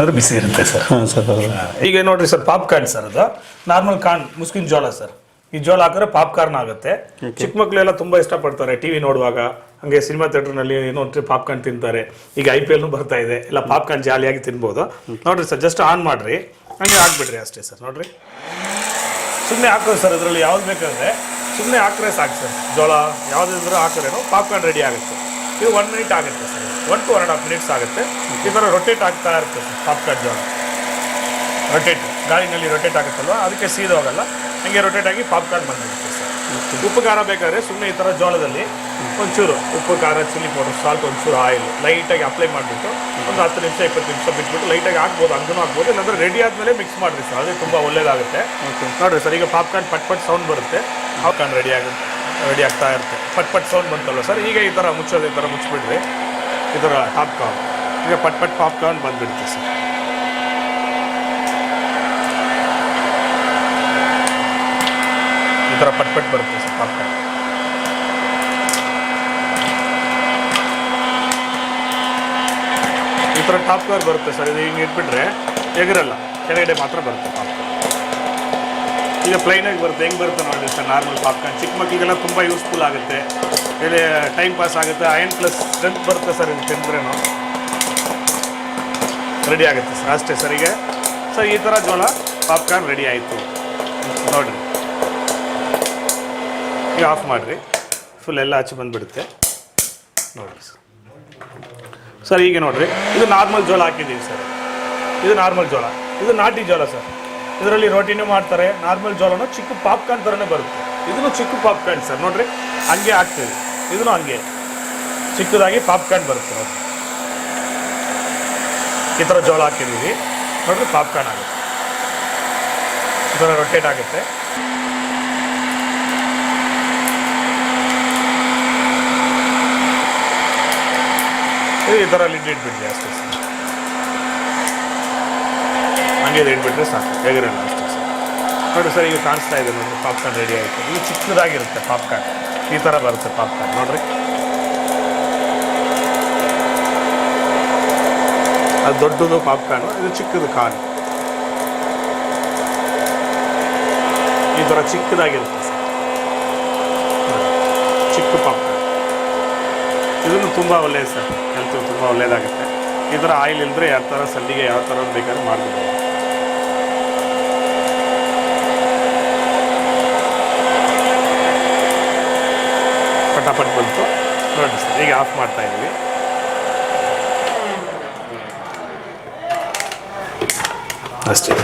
Speaker 1: ಅದು ಬಿಸಿ ಇರುತ್ತೆ ಸರ್.
Speaker 2: ಹಾಂ ಸರ್ ಹೌದು.
Speaker 1: ಈಗ ನೋಡ್ರಿ ಸರ್ ಪಾಪ್ಕಾರ್ನ್ ಸರ್ ಅದು. ನಾರ್ಮಲ್ ಕಾರ್ನ್ ಮುಸ್ಕಿನ ಜೋಳ ಸರ್. ಈ ಜೋಳ ಹಾಕಿದ್ರೆ ಪಾಪ್ಕಾರ್ನ್ ಆಗುತ್ತೆ. ಚಿಕ್ಕ ಮಕ್ಕಳೆಲ್ಲ ತುಂಬಾ ಇಷ್ಟಪಡ್ತಾರೆ. ಟಿವಿ ನೋಡುವಾಗ ಹಂಗೆ ಸಿನಿಮಾ ಥಿಯೇಟರ್ನಲ್ಲಿ ಏನೋ ಪಾಪ್ಕಾರ್ನ್ ತಿಂತಾರೆ. ಈಗ ಐ ಪಿ ಎಲ್ನು ಬರ್ತಾ ಇದೆ. ಎಲ್ಲ ಪಾಪ್ಕಾರ್ನ್ ಜಾಲಿಯಾಗಿ ತಿನ್ಬೋದು. ನೋಡ್ರಿ ಸರ್ ಜಸ್ಟ್ ಆನ್ ಮಾಡ್ರಿ. ಹಂಗೆ ಹಾಕ್ಬಿಡ್ರಿ ಅಷ್ಟೇ ಸರ್ ನೋಡ್ರಿ. ಸುಮ್ಮನೆ ಹಾಕೋದು ಸರ್ ಅದರಲ್ಲಿ ಯಾವ್ದು ಬೇಕಂದ್ರೆ. ಸುಮ್ಮನೆ ಹಾಕ್ರೆ ಸಾಕು ಸರ್ ಜೋಳ ಯಾವುದಿದ್ರೂ ಹಾಕಿದ್ರೇನು ಪಾಪ್ಕಾರ್ನ್ ರೆಡಿ ಆಗುತ್ತೆ. ಇದು ಒನ್ ಮಿನಿಟ್ ಆಗುತ್ತೆ sir. One to one and half minutes ಆಗುತ್ತೆ. ಈ ಥರ ರೊಟೇಟ್ ಆಗ್ತಾ ಇರುತ್ತೆ ಸರ್ ಪಾಪ್ಕಾರ್ನ್ ಜೋಳ ರೊಟೇಟ್ ಗಾಳಿನಲ್ಲಿ ರೊಟೇಟ್ ಆಗುತ್ತಲ್ವ? ಅದಕ್ಕೆ ಸೀದ ಹೋಗಲ್ಲ. ಹಂಗೆ ರೊಟೇಟ್ ಆಗಿ ಪಾಪ್ಕಾರ್ನ್ ಬಂದಿರುತ್ತೆ ಸರ್. ಉಪ್ಪು ಖಾರ ಬೇಕಾದ್ರೆ ಸುಮ್ಮನೆ ಈ ಥರ ಜೋಳದಲ್ಲಿ ಒಂಚೂರು ಉಪ್ಪು ಖಾರ ಚಿಲ್ಲಿ ಪೌಡರ್ ಸಾಲ್ಟ್ ಒಂಚೂರು ಆಯಿಲ್ ಲೈಟಾಗಿ ಅಪ್ಲೈ ಮಾಡಿಬಿಟ್ಟು ಒಂದು ಹತ್ತು ನಿಮಿಷ ಇಪ್ಪತ್ತು ನಿಮಿಷ ಬಿಟ್ಬಿಟ್ಟು ಲೈಟಾಗಿ ಹಾಕ್ಬೋದು ಹಂಗೂ ಹಾಕ್ಬೋದು. ಇಲ್ಲಾಂದ್ರೆ ರೆಡಿ ಆದಮೇಲೆ ಮಿಕ್ಸ್ ಮಾಡಿರಿ ಸರ್. ಅದೇ ತುಂಬ ಒಳ್ಳೇದಾಗುತ್ತೆ. ನೋಡಿರಿ ಸರ್ ಈಗ ಪಾಪ್ಕಾರ್ನ್ ಪಟ್ ಪಟ್ ಸೌಂಡ್ ಬರುತ್ತೆ. ಪಾಪ್ಕಾರ್ನ್ ರೆಡಿ ಆಗುತ್ತೆ ರೆಡಿ ಆಗ್ತಾ ಇರುತ್ತೆ. ಪಟ್ ಪಟ್ ಸೌಂಡ್ ಬಂತಲ್ಲ ಸರ್? ಈಗ ಈ ಥರ ಮುಚ್ಚೋದು ಈ ಥರ ಮುಚ್ಚಿಬಿಡ್ರಿ. ಥರ ಪಾಪ್ಕಾರ್ನ್ ಈಗ ಪಟ್ ಪಟ್ ಪಾಪ್ಕಾರ್ನ್ ಬಂದ್ಬಿಡುತ್ತೆ ಸರ್. ಈ ಥರ ಪಟ್ ಪಟ್ ಬರುತ್ತೆ ಸರ್ ಪಾಪ್ಕಾರ್ನ್ ಈ ಥರ ಕವರ್ ಬರುತ್ತೆ ಸರ್. ಇದು ಹಿಂಗೆ ಇಟ್ಬಿಟ್ರೆ ಎಗರಲ್ಲ, ಕೆಳಗಡೆ ಮಾತ್ರ ಬರುತ್ತೆ ಪಾಪ್ಕಾರ್ನ್ ಈಗ ಪ್ಲೈನಾಗಿ ಬರುತ್ತೆ, ಹೆಂಗೆ ಬರುತ್ತೆ ನೋಡಿ ಸರ್ ನಾರ್ಮಲ್ ಪಾಪ್ಕಾರ್ನ್ ಚಿಕ್ಕ ಮಕ್ಕಳಿಗೆಲ್ಲ ತುಂಬ ಯೂಸ್ಫುಲ್ ಆಗುತ್ತೆ. ಇಲ್ಲಿ ಟೈಮ್ ಪಾಸ್ ಆಗುತ್ತೆ. ಐನ್ ಪ್ಲಸ್ ಸ್ಟ್ರೆಂತ್ ಬರುತ್ತೆ ಸರ್ ಇದು ತಿಂದ್ರೇನು. ರೆಡಿ ಆಗುತ್ತೆ ಸರ್, ಅಷ್ಟೇ ಸರ್ ಈಗ. ಸರ್ ಈ ಥರ ಜೋಳ ಪಾಪ್ಕಾರ್ನ್ ರೆಡಿ ಆಯಿತು. ನೋಡಿರಿ. ಈಗ ಆಫ್ ಮಾಡಿರಿ. ಫುಲ್ ಎಲ್ಲ ಹಚ್ಚಿ ಬಂದುಬಿಡುತ್ತೆ. ನೋಡಿರಿ ಸರ್. ಸರ್, ಈಗ ನೋಡಿರಿ. ಇದು ನಾರ್ಮಲ್ ಜೋಳ ಹಾಕಿದ್ದೀವಿ ಸರ್. ಇದು ನಾರ್ಮಲ್ ಜೋಳ. ಇದು ನಾಟಿ ಜೋಳ ಸರ್. ಇದರಲ್ಲಿ ರೋಟಿನೂ ಮಾಡ್ತಾರೆ, ನಾರ್ಮಲ್ ಜೋಳನೂ ಚಿಕ್ಕ ಪಾಪ್ಕಾರ್ನ್ ಥರನೇ ಬರುತ್ತೆ. ಇದನ್ನು ಚಿಕ್ಕ ಪಾಪ್ಕಾರ್ನ್ ಸರ್, ನೋಡ್ರಿ, ಹಂಗೆ ಹಾಕ್ತೀವಿ. ಇದನ್ನು ಹಂಗೆ, ಚಿಕ್ಕದಾಗಿ ಪಾಪ್ಕಾರ್ನ್ ಬರುತ್ತೆ ಈ ಥರ ಜೋಳ ಹಾಕಿದ್ದೀವಿ. ನೋಡ್ರಿ, ಪಾಪ್ಕಾರ್ನ್ ಆಗುತ್ತೆ. ಈ ಥರ ರೊಟೇಟ್ ಆಗುತ್ತೆ. ಈ ಥರ ಲಿಡ್ ಇಟ್ಬಿಟ್ರಿ ಅಷ್ಟೇ ಸರ್. ಹಂಗೆ ಹೇಳ್ಬಿಟ್ರೆ ಸಾಕು. ಹೇಗಿರಲ್ಲ ಅಷ್ಟೇ ಸರ್. ನೋಡಿ ಸರ್, ಈಗ ಕಾಣಿಸ್ತಾ ಇದೆ ನೋಡಿ ಪಾಪ್ಕಾರ್ನ್ ರೆಡಿ ಆಯಿತು. ಇದು ಚಿಕ್ಕದಾಗಿರುತ್ತೆ ಪಾಪ್ಕಾರ್ನ್ ಈ ಥರ ಬರುತ್ತೆ ಪಾಪ್ಕಾರ್ನ್ ನೋಡ್ರಿ. ಅದು ದೊಡ್ಡದು ಪಾಪ್ಕಾರ್ನು ಇದು ಚಿಕ್ಕದು ಕಾರ್ನ್ ಈ ಥರ ಚಿಕ್ಕದಾಗಿರುತ್ತೆ ಚಿಕ್ಕ ಪಾಪ್ಕಾರ್ನ್ ಇದನ್ನು ತುಂಬ ಒಳ್ಳೆಯದು ಸರ್. ಹೆಲ್ತ್ ತುಂಬ ಒಳ್ಳೆಯದಾಗುತ್ತೆ ಈ ಥರ ಆಯಿಲ್ ಇಲ್ಲದ್ರೆ ಯಾವ ಥರ ಸಲ್ಲಿಗೆ ಯಾವ ಥರ ಬೇಕಾದ್ರೂ ಮಾಡ್ಬೋದು. ಪಟಾಪಟ್ ಬಂತು. ನೋಡಿ ಸರ್ ಈಗ ಆಫ್ ಮಾಡ್ತಾ ಇದ್ದೀವಿ ಅಷ್ಟೇ.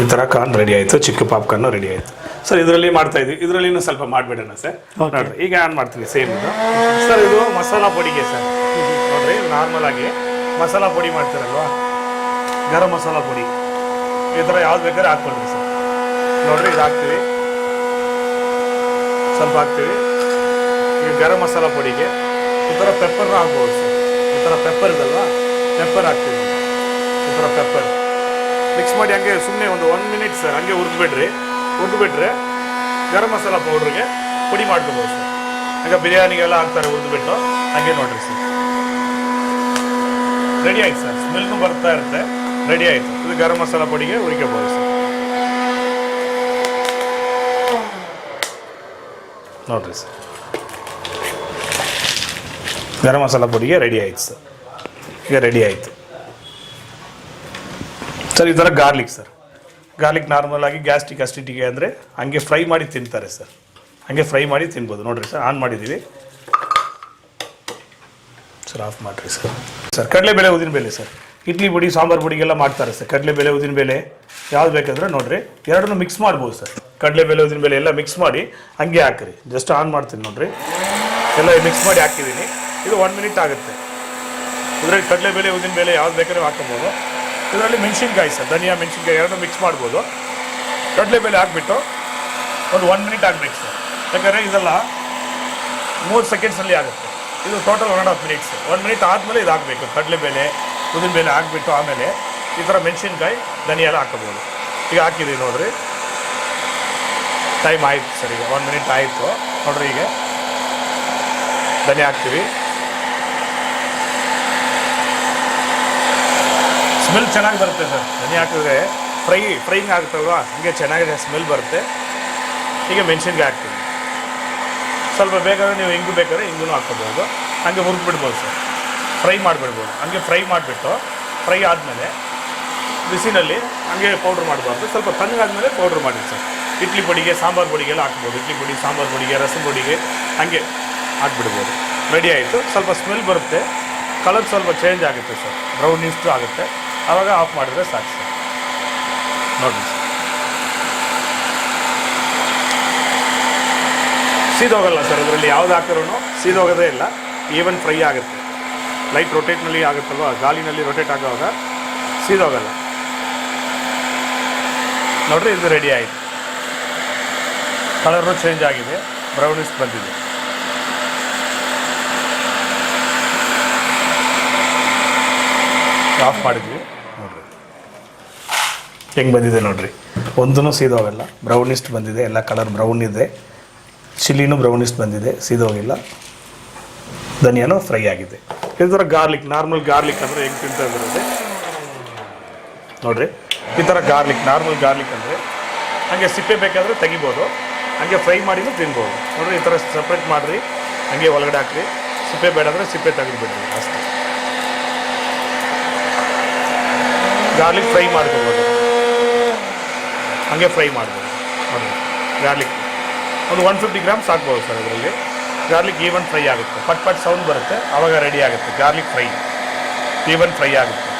Speaker 1: ಈ ಥರ ಕಾರ್ನ್ ರೆಡಿ ಆಯಿತು ಚಿಕ್ಕ ಪಾಪ್ಕಾರ್ನು ರೆಡಿ ಆಯಿತು. ಸರ್ ಇದರಲ್ಲಿ ಮಾಡ್ತಾ ಇದ್ವಿ. ಇದರಲ್ಲಿ ಇನ್ನೂ ಸ್ವಲ್ಪ ಮಾಡಿಬಿಡೋಣ ಸರ್. ನೋಡ್ರಿ ಈಗ ಆನ್ ಮಾಡ್ತೀನಿ ಸೇಮ್ ಇದು. ಸರ್ ಇದು ಮಸಾಲ ಪುಡಿಗೆ ಸರ್. ನೋಡ್ರಿ ನಾರ್ಮಲ್ ಆಗಿ ಮಸಾಲ ಪುಡಿ ಮಾಡ್ತೀರಲ್ವಾ? ಗರಂ ಮಸಾಲ ಪುಡಿ. ಈ ಥರ ಯಾವ್ದು ಬೇಕಾದ್ರೆ ಹಾಕ್ಕೊಳ್ರಿ ಸರ್. ನೋಡ್ರಿ ಇದು ಹಾಕ್ತೀವಿ ಸ್ವಲ್ಪ ಹಾಕ್ತೀವಿ ಈಗ ಗರಂ ಮಸಾಲ ಪುಡಿಗೆ ಈ ಥರ ಪೆಪ್ಪರ್ನ ಹಾಕ್ಬೋದು ಸರ್ ಈ ಥರ ಪೆಪ್ಪರ್ ಇದಲ್ವಾ ಪೆಪ್ಪರ್ ಹಾಕ್ತೀವಿ ಈ ಥರ ಪೆಪ್ಪರ್ ಮಿಕ್ಸ್ ಮಾಡಿ ಹಂಗೆ ಸುಮ್ಮನೆ ಒಂದು ಒನ್ ಮಿನಿಟ್ ಸರ್ ಹಂಗೆ ಹುರಿದ್ಬಿಡ್ರಿ ಹುರಿದ್ಬಿಟ್ರೆ ಗರಂ ಮಸಾಲ ಪೌಡ್ರಿಗೆ ಪುಡಿ ಮಾಡ್ಕೋಬೋದು ಸರ್ ಹಂಗೆ ಬಿರಿಯಾನಿಗೆಲ್ಲ ಹಾಕ್ತಾರೆ ಹುರಿದ್ಬಿಟ್ಟು ಹಂಗೆ ನೋಡ್ರಿ ಸರ್ ರೆಡಿ ಆಯ್ತು ಸರ್ ಸ್ಮೆಲ್ನು ಬರ್ತಾ ಇರುತ್ತೆ ರೆಡಿ ಆಯಿತು ಇದು ಗರಂ ಮಸಾಲ ಪುಡಿಗೆ ಹುರಿಕೋಬೋದು ಸರ್ ನೋಡ್ರಿ ಸರ್. ಗರಂ ಮಸಾಲ ಪುಡಿಗೆ ರೆಡಿ ಆಯಿತು ಸರ್. ಈಗ ರೆಡಿ ಆಯಿತು. ಸರ್, ಈ ಥರ ಗಾರ್ಲಿಕ್ ಸರ್. ಗಾರ್ಲಿಕ್ ನಾರ್ಮಲ್ ಆಗಿ ಗ್ಯಾಸ್ಟ್ರಿಕ್ ಅಸಿಡಿಟಿಗೆ ಅಂದರೆ ಹಂಗೆ ಫ್ರೈ ಮಾಡಿ ತಿಂತಾರೆ ಸರ್. ಹಂಗೆ ಫ್ರೈ ಮಾಡಿ ತಿನ್ಬೋದು. ನೋಡಿರಿ ಸರ್ ಆನ್ ಮಾಡಿದ್ದೀವಿ ಸರ್ ಆಫ್ ಮಾಡಿರಿ ಸರ್. ಸರ್, ಕಡಲೆಬೇಳೆ ಉದ್ದಿನಬೇಳೆ ಸರ್. ಇಡ್ಲಿ ಪುಡಿ, ಸಾಂಬಾರು ಪುಡಿಗೆಲ್ಲ ಮಾಡ್ತಾರೆ ಸರ್. ಕಡಲೆಬೇಳೆ ಉದ್ದಿನಬೇಳೆ ಯಾವ್ದು ಬೇಕಾದ್ರೆ ನೋಡ್ರಿ. ಎರಡನ್ನೂ ಮಿಕ್ಸ್ ಮಾಡ್ಬೋದು ಸರ್. ಕಡಲೆಬೇಳೆ ಉದ್ದಿನಬೇಳೆ ಎಲ್ಲ ಮಿಕ್ಸ್ ಮಾಡಿ ಹಂಗೆ ಹಾಕಿರಿ. ಜಸ್ಟ್ ಆನ್ ಮಾಡ್ತೀನಿ ನೋಡ್ರಿ. ಎಲ್ಲ ಮಿಕ್ಸ್ ಮಾಡಿ ಹಾಕಿದ್ದೀನಿ. ಇದು ಒನ್ ಮಿನಿಟ್ ಆಗುತ್ತೆ. ಇದರಲ್ಲಿ ಕಡಲೆಬೇಳೆ ಉದ್ದಿನಬೇಳೆ ಯಾವ್ದು ಬೇಕಾದ್ರೆ ಹಾಕ್ಕೊಬೋದು. ಇದರಲ್ಲಿ ಮೆಣಸಿನ್ಕಾಯಿ ಸರ್. ಧನಿಯಾ ಮೆಣಸಿನ್ಕಾಯಿ ಎರಡನ್ನೂ ಮಿಕ್ಸ್ ಮಾಡ್ಬೋದು. ಕಡಲೆಬೇಳೆ ಹಾಕ್ಬಿಟ್ಟು ಒಂದು ಒನ್ ಮಿನಿಟ್ ಆಗಬೇಕು ಸರ್. ಯಾಕಂದರೆ ಇದೆಲ್ಲ ಮೂರು ಸೆಕೆಂಡ್ಸಲ್ಲಿ ಆಗುತ್ತೆ. ಇದು total one and half minutes one minute ಆದಮೇಲೆ ಇದು ಹಾಕಬೇಕು ಕಡಲೆಬೇಳೆ ಮೇಲೆ ಹಾಕ್ಬಿಟ್ಟು ಆಮೇಲೆ ಈ ಥರ ಮೆಣಸಿನ್ಕಾಯಿ ಧನಿಯಾ ಹಾಕಬಹುದು. ಈಗ ಹಾಕಿದ್ದೀವಿ ನೋಡ್ರಿ. ಟೈಮ್ ಆಯಿತು ಸರ್ ಈಗ ಒನ್ ಮಿನಿಟ್ ಆಯಿತು. ನೋಡ್ರಿ ಈಗ. ಧನಿ ಹಾಕ್ತೀವಿ. ಸ್ಮೆಲ್ ಚೆನ್ನಾಗಿ ಬರುತ್ತೆ ಸರ್. ಧನಿ ಹಾಕಿದ್ರೆ ಫ್ರೈ ಫ್ರೈಂಗ್ ಆಗುತ್ತಲ್ವಾ ಹಂಗೆ ಚೆನ್ನಾಗಿದೆ ಸ್ಮೆಲ್ ಬರುತ್ತೆ. ಈಗ ಮೆಣಸಿನ್ಕಾಯಿ ಹಾಕ್ತೀವಿ. ಸ್ವಲ್ಪ ಬೇಕಾದ್ರೆ ನೀವು ಹಿಂಗು ಬೇಕಾದ್ರೆ ಹಿಂಗೂ ಹಾಕ್ಕೋಬೋದು. ಹಂಗೆ ಹುರಿದ್ಬಿಡ್ಬೋದು ಸರ್. ಫ್ರೈ ಮಾಡಿಬಿಡ್ಬೋದು. ಹಂಗೆ ಫ್ರೈ ಮಾಡಿಬಿಟ್ಟು ಫ್ರೈ ಆದಮೇಲೆ ಬಿಸಿನಲ್ಲಿ ಹಂಗೆ ಪೌಡ್ರ್ ಮಾಡಬಾರ್ದು. ಸ್ವಲ್ಪ ತಣ್ಣಗಾದ್ಮೇಲೆ ಪೌಡ್ರ್ ಮಾಡಿ ಸರ್. ಇಡ್ಲಿ ಪುಡಿಗೆ, ಸಾಂಬಾರು ಪುಡಿಗೆಲ್ಲ ಹಾಕ್ಬೋದು. ಇಡ್ಲಿ ಪುಡಿ, ಸಾಂಬಾರು ಪುಡಿಗೆ, ರಸಂ ಪುಡಿಗೆ ಹಾಗೆ ಹಾಕ್ಬಿಡ್ಬೋದು. ರೆಡಿ ಆಯಿತು. ಸ್ವಲ್ಪ ಸ್ಮೆಲ್ ಬರುತ್ತೆ. ಕಲರ್ ಸ್ವಲ್ಪ ಚೇಂಜ್ ಆಗುತ್ತೆ ಸರ್. ಬ್ರೌನ್ ಇಷ್ಟು ಆಗುತ್ತೆ. ಆವಾಗ ಆಫ್ ಮಾಡಿದ್ರೆ ಸಾಕು ಸರ್. ನೋಡಿ ಸರ್. ಸೀದೋಗಲ್ಲ ಸರ್. ಇದರಲ್ಲಿ ಯಾವ್ದು ಹಾಕಿದ್ರು ಸೀದೋಗೋದೇ ಇಲ್ಲ. ಈವನ್ ಫ್ರೈ ಆಗುತ್ತೆ. ಲೈಟ್ ರೊಟೇಟ್ನಲ್ಲಿ ಆಗುತ್ತಲ್ವ? ಗಾಲಿನಲ್ಲಿ ರೊಟೇಟ್ ಆಗುವಾಗ ಸೀದೋಗಲ್ಲ. ನೋಡ್ರಿ, ಇದು ರೆಡಿ ಆಯಿತು. ಕಲರು ಚೇಂಜ್ ಆಗಿದೆ ಬ್ರೌನಿಸ್ ಬಂದಿದೆ. ಆಫ್ ಮಾಡಿದ್ವಿ, ನೋಡ್ರಿ. ಹೆಂಗೆ ಬಂದಿದೆ ನೋಡ್ರಿ? ಒಂದೂ ಸೀದೋಗಲ್ಲ ಬ್ರೌನಿಸ್ಟ್ ಬಂದಿದೆ, ಎಲ್ಲ ಕಲರ್ ಬ್ರೌನ್ ಇದೆ. ಚಿಲ್ಲಿನೂ ಬ್ರೌನಿಸ್ಟ್ ಬಂದಿದೆ, ಸೀದೋಗಿಲ್ಲ. ಧನಿಯಾನು ಫ್ರೈ ಆಗಿದೆ. ಈ ಥರ ಗಾರ್ಲಿಕ್ ನಾರ್ಮಲ್ ಗಾರ್ಲಿಕ್ ಅಂದರೆ ಹೆಂಗೆ ತಿಂತಾ ಬರುತ್ತೆ ನೋಡ್ರಿ, ಈ ಥರ ಗಾರ್ಲಿಕ್ ನಾರ್ಮಲ್ ಗಾರ್ಲಿಕ್ ಅಂದರೆ ಹಾಗೆ ಸಿಪ್ಪೆ ಬೇಕಾದರೆ ತೆಗಿಬೋದು, ಹಾಗೆ ಫ್ರೈ ಮಾಡಿನೂ ತಿನ್ಬೋದು. ನೋಡ್ರಿ, ಈ ಥರ ಸಪ್ರೇಟ್ ಮಾಡಿರಿ, ಹಾಗೆ ಒಳಗಡೆ ಹಾಕ್ರಿ. ಸಿಪ್ಪೆ ಬೇಡ ಅಂದರೆ ಸಿಪ್ಪೆ ತೆಗೆದುಬಿಡ್ರಿ, ಅಷ್ಟೇ. ಗಾರ್ಲಿಕ್ ಫ್ರೈ ಮಾಡ್ಕೋಬೋದು. ಹಾಗೆ ಫ್ರೈ ಮಾಡ್ಬೋದು. ನೋಡಿ ಗಾರ್ಲಿಕ್ ಒಂದು ಒನ್ ಫಿಫ್ಟಿ ಗ್ರಾಮ್ಸ್ ಹಾಕ್ಬೋದು ಸರ್ ಇದರಲ್ಲಿ ಗಾರ್ಲಿಕ್ ಈವನ್ ಫ್ರೈ ಆಗುತ್ತೆ. ಪಟ್ ಪಟ್ ಸೌಂಡ್ ಬರುತ್ತೆ. ಆವಾಗ ರೆಡಿ ಆಗುತ್ತೆ. ಗಾರ್ಲಿಕ್ ಫ್ರೈ ಈವನ್ ಫ್ರೈ ಆಗುತ್ತೆ.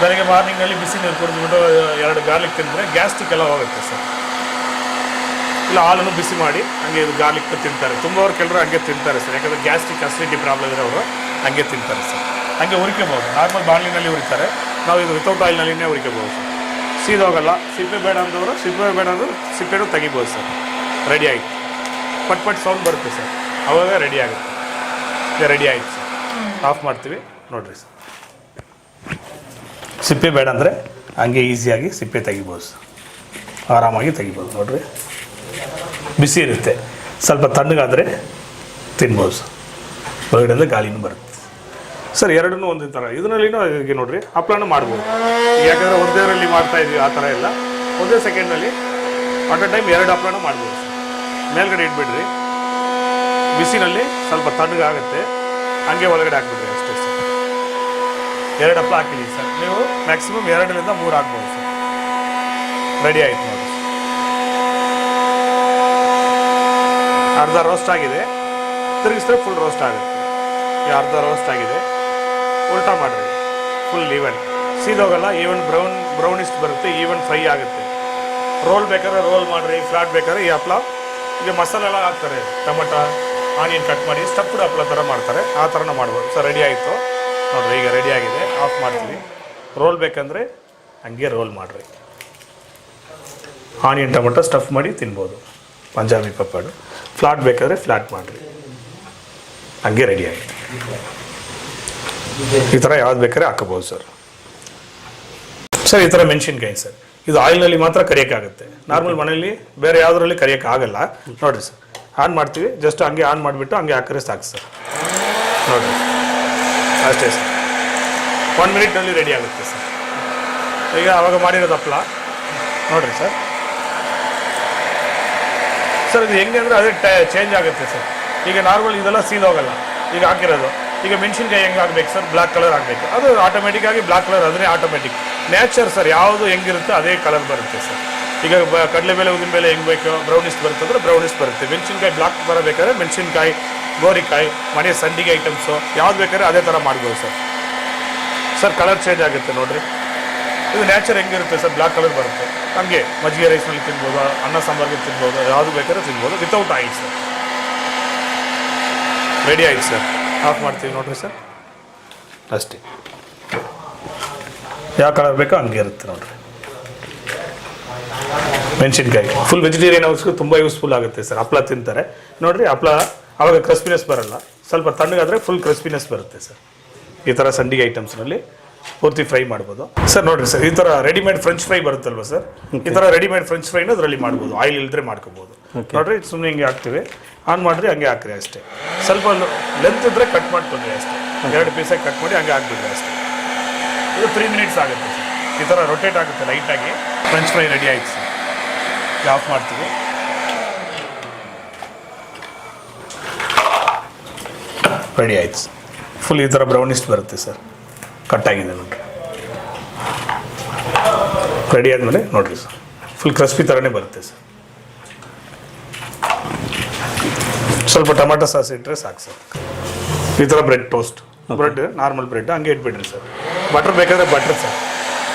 Speaker 1: ಬೆಳಗ್ಗೆ ಮಾರ್ನಿಂಗಲ್ಲಿ ಬಿಸಿ ನೀರು ಕುಡಿದ್ಬಿಟ್ಟು ಎರಡು ಗಾರ್ಲಿಕ್ ತಿಂದರೆ ಗ್ಯಾಸ್ಟಿಕ್ ಎಲ್ಲ ಹೋಗುತ್ತೆ ಸರ್. ಇಲ್ಲ, ಹಾಲನ್ನು ಬಿಸಿ ಮಾಡಿ ಹಂಗೆ ಇದು ಗಾರ್ಲಿಕ್ ತಿಂತಾರೆ. ತುಂಬ ಅವ್ರು ಕೆಲವರು ಹಂಗೆ ತಿಂತಾರೆ ಸರ್. ಯಾಕಂದರೆ ಗ್ಯಾಸ್ಟಿಕ್ ಅಸಿಡಿಟಿ ಪ್ರಾಬ್ಲಮ್ ಇರೋರು ಹಂಗೆ ತಿಂತಾರೆ ಸರ್. ಹಂಗೆ ಹುರಿಕೋಬೋದು ನಾರ್ಮಲ್ ಬಾಣಲಿನಲ್ಲಿ ಹುರಿತಾರೆ. ನಾವು ಇದು ವಿತೌಟ್ ಆಯಿಲ್ನಲ್ಲಿನೇ ಹುರಿಕೋಬೋದು ಸರ್. ಸೀದೋಗಲ್ಲ. ಸಿಪ್ಪೆ ಬೇಡ ಅಂದವರು, ಸಿಪ್ಪೆ ಬೇಡ ಅಂದರು ಸಿಪ್ಪೆನೂ ತೆಗಿಬೋದು ಸರ್. ರೆಡಿ ಆಯಿತು. ಪಟ್ ಪಟ್ ಸೌಂಡ್ ಬರುತ್ತೆ ಸರ್. ಅವಾಗ ರೆಡಿ ಆಗುತ್ತೆ. ಈಗ ರೆಡಿ ಆಯಿತು ಸರ್. ಆಫ್ ಮಾಡ್ತೀವಿ. ನೋಡಿರಿ ಸರ್. ಸಿಪ್ಪೆ ಬೇಡ ಅಂದರೆ ಹಂಗೆ ಈಸಿಯಾಗಿ ಸಿಪ್ಪೆ ತೆಗಿಬೋದು ಸರ್. ಆರಾಮಾಗಿ ತೆಗಿಬೋದು. ನೋಡಿರಿ. ಬಿಸಿ ಇರುತ್ತೆ. ಸ್ವಲ್ಪ ತಣ್ಣಗಾದರೆ ತಿನ್ಬೋದು ಸರ್. ಹೊರಗಡೆಯಿಂದ ಗಾಳಿನೂ ಬರುತ್ತೆ. ಸರ್ ಎರಡನ್ನೂ ಒಂದೇ ಥರ ಇದರಲ್ಲಿನೂ ಹೀಗೆ ನೋಡ್ರಿ. ಹಪ್ಪಳನೂ ಮಾಡ್ಬೋದು. ಯಾಕಂದರೆ ಒಂದೇರಲ್ಲಿ ಮಾಡ್ತಾ ಇದ್ವಿ ಆ ಥರ ಎಲ್ಲ ಒಂದೇ ಸೆಕೆಂಡಲ್ಲಿ ಅಟ್ ಅ ಟೈಮ್ ಎರಡು ಹಪ್ಪಳನ ಮಾಡ್ಬೋದು ಸರ್. ಮೇಲ್ಗಡೆ ಇಟ್ಬಿಡ್ರಿ. ಬಿಸಿನಲ್ಲಿ ಸ್ವಲ್ಪ ತಣ್ಣಗಾಗುತ್ತೆ ಹಂಗೆ ಒಳಗಡೆ ಹಾಕ್ಬಿಡ್ರಿ ಅಷ್ಟೇ ಸರ್. ಎರಡು ಹಪ್ಳ ಹಾಕಿದ್ದೀವಿ ಸರ್. ನೀವು ಮ್ಯಾಕ್ಸಿಮಮ್ ಎರಡರಿಂದ ಮೂರು ಹಾಕ್ಬೋದು ಸರ್. ರೆಡಿ ಆಯಿತು ನೋಡಿ ಅರ್ಧ ರೋಸ್ಟ್ ಆಗಿದೆ. ತಿರುಗಿಸಿದ್ರೆ ಫುಲ್ ರೋಸ್ಟ್ ಆಗುತ್ತೆ. ಈ ಅರ್ಧ ರೋಸ್ಟ್ ಆಗಿದೆ. ಉಲ್ಟಾ ಮಾಡಿರಿ. ಫುಲ್ ಈವನ್ ಸೀದೋಗಲ್ಲ ಈವನ್ ಬ್ರೌನ್ ಬ್ರೌನಿಸ್ಟ್ ಬರುತ್ತೆ ಈವನ್ ಫ್ರೈ ಆಗುತ್ತೆ. ರೋಲ್ ಬೇಕಾದ್ರೆ ರೋಲ್ ಮಾಡಿರಿ ಫ್ಲಾಟ್ ಬೇಕಾದ್ರೆ ಈ ಹಪ್ಳ ಈಗ ಮಸಾಲೆ ಎಲ್ಲ ಹಾಕ್ತಾರೆ. ಟೊಮಟ, ಆನಿಯನ್ ಕಟ್ ಮಾಡಿ ಸ್ಟಫ್ಡ್ ಹಪ್ಪಳ ಥರ ಮಾಡ್ತಾರೆ. ಆ ಥರನೂ ಮಾಡ್ಬೋದು. ಸರ್ ರೆಡಿ ಆಯಿತು? ನೋಡಿರಿ, ಈಗ ರೆಡಿ ಆಗಿದೆ. ಆಫ್ ಮಾಡ್ತೀವಿ. ರೋಲ್ ಬೇಕಂದರೆ ಹಂಗೆ ರೋಲ್ ಮಾಡಿರಿ. ಆನಿಯನ್, ಟೊಮೆಟೊ ಸ್ಟಫ್ ಮಾಡಿ ತಿನ್ಬೋದು. ಪಂಜಾಬಿ ಪಪ್ಪಾಡು. ಫ್ಲಾಟ್ ಬೇಕಾದರೆ ಫ್ಲಾಟ್ ಮಾಡಿರಿ. ಹಂಗೆ ರೆಡಿ ಆಗಿದೆ. ಈ ಥರ ಯಾವ್ದು ಬೇಕಾದ್ರೆ ಹಾಕೋಬೋದು ಸರ್. ಸರ್, ಈ ಥರ ಮೆಣಸಿನ್ಕಾಯಿ, ಸರ್. ಇದು ಆಯಿಲ್ನಲ್ಲಿ ಮಾತ್ರ ಕರಿಯೋಕ್ಕಾಗುತ್ತೆ. ನಾರ್ಮಲ್ ಮನೆಯಲ್ಲಿ ಬೇರೆ ಯಾವುದರಲ್ಲಿ ಕರಿಯೋಕ್ಕಾಗಲ್ಲ. ಆಗಲ್ಲ ನೋಡಿರಿ ಸರ್ ಆನ್ ಮಾಡ್ತೀವಿ ಜಸ್ಟ್ ಹಂಗೆ ಆನ್ ಮಾಡಿಬಿಟ್ಟು ಹಂಗೆ ಹಾಕಿದ್ರೆ ಸಾಕು ಸರ್. ನೋಡಿರಿ. ಅಷ್ಟೇ ಸರ್. ಒನ್ ಮಿನಿಟ್ನಲ್ಲಿ ರೆಡಿ ಆಗುತ್ತೆ ಸರ್. ಈಗ ಅವಾಗ ಮಾಡಿರೋದು ಹಪ್ಪಳ ನೋಡಿರಿ ಸರ್. ಸರ್ ಇದು ಹೆಂಗೆ ಅಂದರೆ ಅದೇ ಚೇಂಜ್ ಆಗುತ್ತೆ ಸರ್. ಈಗ ನಾರ್ಮಲ್ ಇದೆಲ್ಲ ಸೀಲ್ ಹೋಗಲ್ಲ. ಈಗ ಹಾಕಿರೋದು. ಈಗ ಮೆಣಸಿನ್ಕಾಯಿ ಹೆಂಗೆ ಹಾಕ್ಬೇಕು ಸರ್? ಬ್ಲ್ಯಾಕ್ ಕಲರ್ ಆಗಬೇಕು ಅದು ಆಟೋಮೆಟಿಕ್ ಆಗಿ ಬ್ಲ್ಯಾಕ್ ಕಲರ್ ಆದರೆ ಆಟೋಮೆಟಿಕ್ ನ್ಯಾಚರ್ ಸರ್ ಯಾವುದು ಹೆಂಗಿರುತ್ತೆ ಅದೇ ಕಲರ್ ಬರುತ್ತೆ ಸರ್ ಈಗ ಬ ಕಡಲೆಬೇಳೆ ಉದ್ದಿನಬೇಳೆ ಹೆಂಗೆ ಬೇಕು ಬ್ರೌನಿಸ್ ಬರುತ್ತೆ ಅಂದರೆ ಬ್ರೌನಿಸ್ಟ್ ಬರುತ್ತೆ. ಮೆಣಸಿನ್ಕಾಯಿ ಬ್ಲಾಕ್ ಬರಬೇಕಾದ್ರೆ ಮೆಣಸಿನ್ಕಾಯಿ, ಗೋರಿಕಾಯಿ, ಮನೆ ಸಂಡಿಗೆ ಐಟಮ್ಸು ಯಾವ್ದು ಬೇಕಾದ್ರೆ ಅದೇ ಥರ ಮಾಡ್ಬೋದು ಸರ್ ಸರ್ ಕಲರ್ ಚೇಂಜ್ ಆಗುತ್ತೆ ನೋಡಿರಿ. ಇದು ನ್ಯಾಚರ್ ಹೆಂಗಿರುತ್ತೆ ಸರ್ ಬ್ಲ್ಯಾಕ್ ಕಲರ್ ಬರುತ್ತೆ. ಹಂಗೆ ಮಜ್ಜಿಗೆ ರೈಸ್ನಲ್ಲಿ ತಿನ್ಬೋದು, ಅನ್ನ ಸಾಂಬಾರ್ಗೆ ತಿನ್ಬೋದು, ಯಾವುದು ಬೇಕಾದ್ರೆ ತಿನ್ಬೋದು. ವಿತೌಟ್ ಆಯಿಲ್ ಸರ್ ರೆಡಿ ಆಯ್ತು ಸರ್ ಆಫ್ ಮಾಡ್ತೀವಿ ನೋಡಿರಿ ಸರ್ ಅಷ್ಟೇ. ಯಾವ ಕಲರ್ ಬೇಕೋ ಹಂಗೆ ಇರುತ್ತೆ ನೋಡ್ರಿ. ಮೆಣಸಿನ್ಕಾಯಿ. ಫುಲ್ ವೆಜಿಟೇರಿಯನ್ ಅವರ್ಸ್ಗೂ ತುಂಬ ಯೂಸ್ಫುಲ್ ಆಗುತ್ತೆ ಸರ್. ಹಪ್ಳ ತಿಂತಾರೆ. ನೋಡ್ರಿ ಹಪ್ಳ ಆವಾಗ ಕ್ರಿಸ್ಪಿನೆಸ್ ಬರಲ್ಲ. ಸ್ವಲ್ಪ ತಣ್ಣಗಾದರೆ ಫುಲ್ ಕ್ರಿಸ್ಪಿನೆಸ್ ಬರುತ್ತೆ ಸರ್. ಈ ಥರ ಸಂಡಿಗೆ ಐಟಮ್ಸ್ನಲ್ಲಿ ಪೂರ್ತಿ ಫ್ರೈ ಮಾಡ್ಬೋದು. ಸರ್ ನೋಡ್ರಿ ಸರ್ ಈ ಥರ ರೆಡಿಮೇಡ್ ಫ್ರೆಂಚ್ ಫ್ರೈ ಬರುತ್ತಲ್ವ ಸರ್? ಈ ಥರ ರೆಡಿಮೇಡ್ ಫ್ರೆಂಚ್ ಫ್ರೈನ ಅದರಲ್ಲಿ ಮಾಡ್ಬೋದು. ಆಯಿಲ್ ಇಲ್ದ್ರೆ ಮಾಡ್ಕೋಬೋದು. ನೋಡ್ರಿ ಸುಮ್ಮನೆ ಹಿಂಗೆ ಹಾಕ್ತೀವಿ. ಆನ್ ಮಾಡಿರಿ ಹಂಗೆ ಹಾಕ್ರಿ ಅಷ್ಟೇ. ಸ್ವಲ್ಪ ಲೆಂತ್ ಇದ್ರೆ ಕಟ್ ಮಾಡ್ಕೊಂಡ್ರಿ ಅಷ್ಟೇ. ಎರಡು ಪೀಸಾಗಿ ಕಟ್ ಮಾಡಿ ಹಂಗೆ ಹಾಕ್ಬಿಡ್ರಿ ಅಷ್ಟೇ. ಇದು ತ್ರೀ ಮಿನಿಟ್ಸ್ ಆಗುತ್ತೆ ಸರ್. ಈ ಥರ ರೊಟೇಟ್ ಆಗುತ್ತೆ ಲೈಟಾಗಿ ಫ್ರೆಂಚ್ ಫ್ರೈ ರೆಡಿ ಆಯ್ತು ಸರ್. ಆಫ್ ಮಾಡ್ತೀವಿ. ರೆಡಿ ಆಯ್ತು ಸರ್. ಫುಲ್ ಈ ಥರ ಬ್ರೌನಿಸ್ಟ್ ಬರುತ್ತೆ ಸರ್. ಕಟ್ಟಾಗಿದೆ ನೋಡ್ರಿ. ರೆಡಿ ಆದಮೇಲೆ ನೋಡಿರಿ ಸರ್. ಫುಲ್ ಕ್ರಿಸ್ಪಿ ಥರನೇ ಬರುತ್ತೆ ಸರ್. ಸ್ವಲ್ಪ ಟೊಮಾಟೊ ಸಾಸ್ ಇಟ್ಟರೆ ಸಾಕು ಸರ್. ಈ ಥರ bread toast bread normal bread ಹಂಗೆ ಇಟ್ಬಿಡ್ರಿ ಸರ್. ಬಟರ್ ಬೇಕಾದರೆ ಬಟರ್ ಸರ್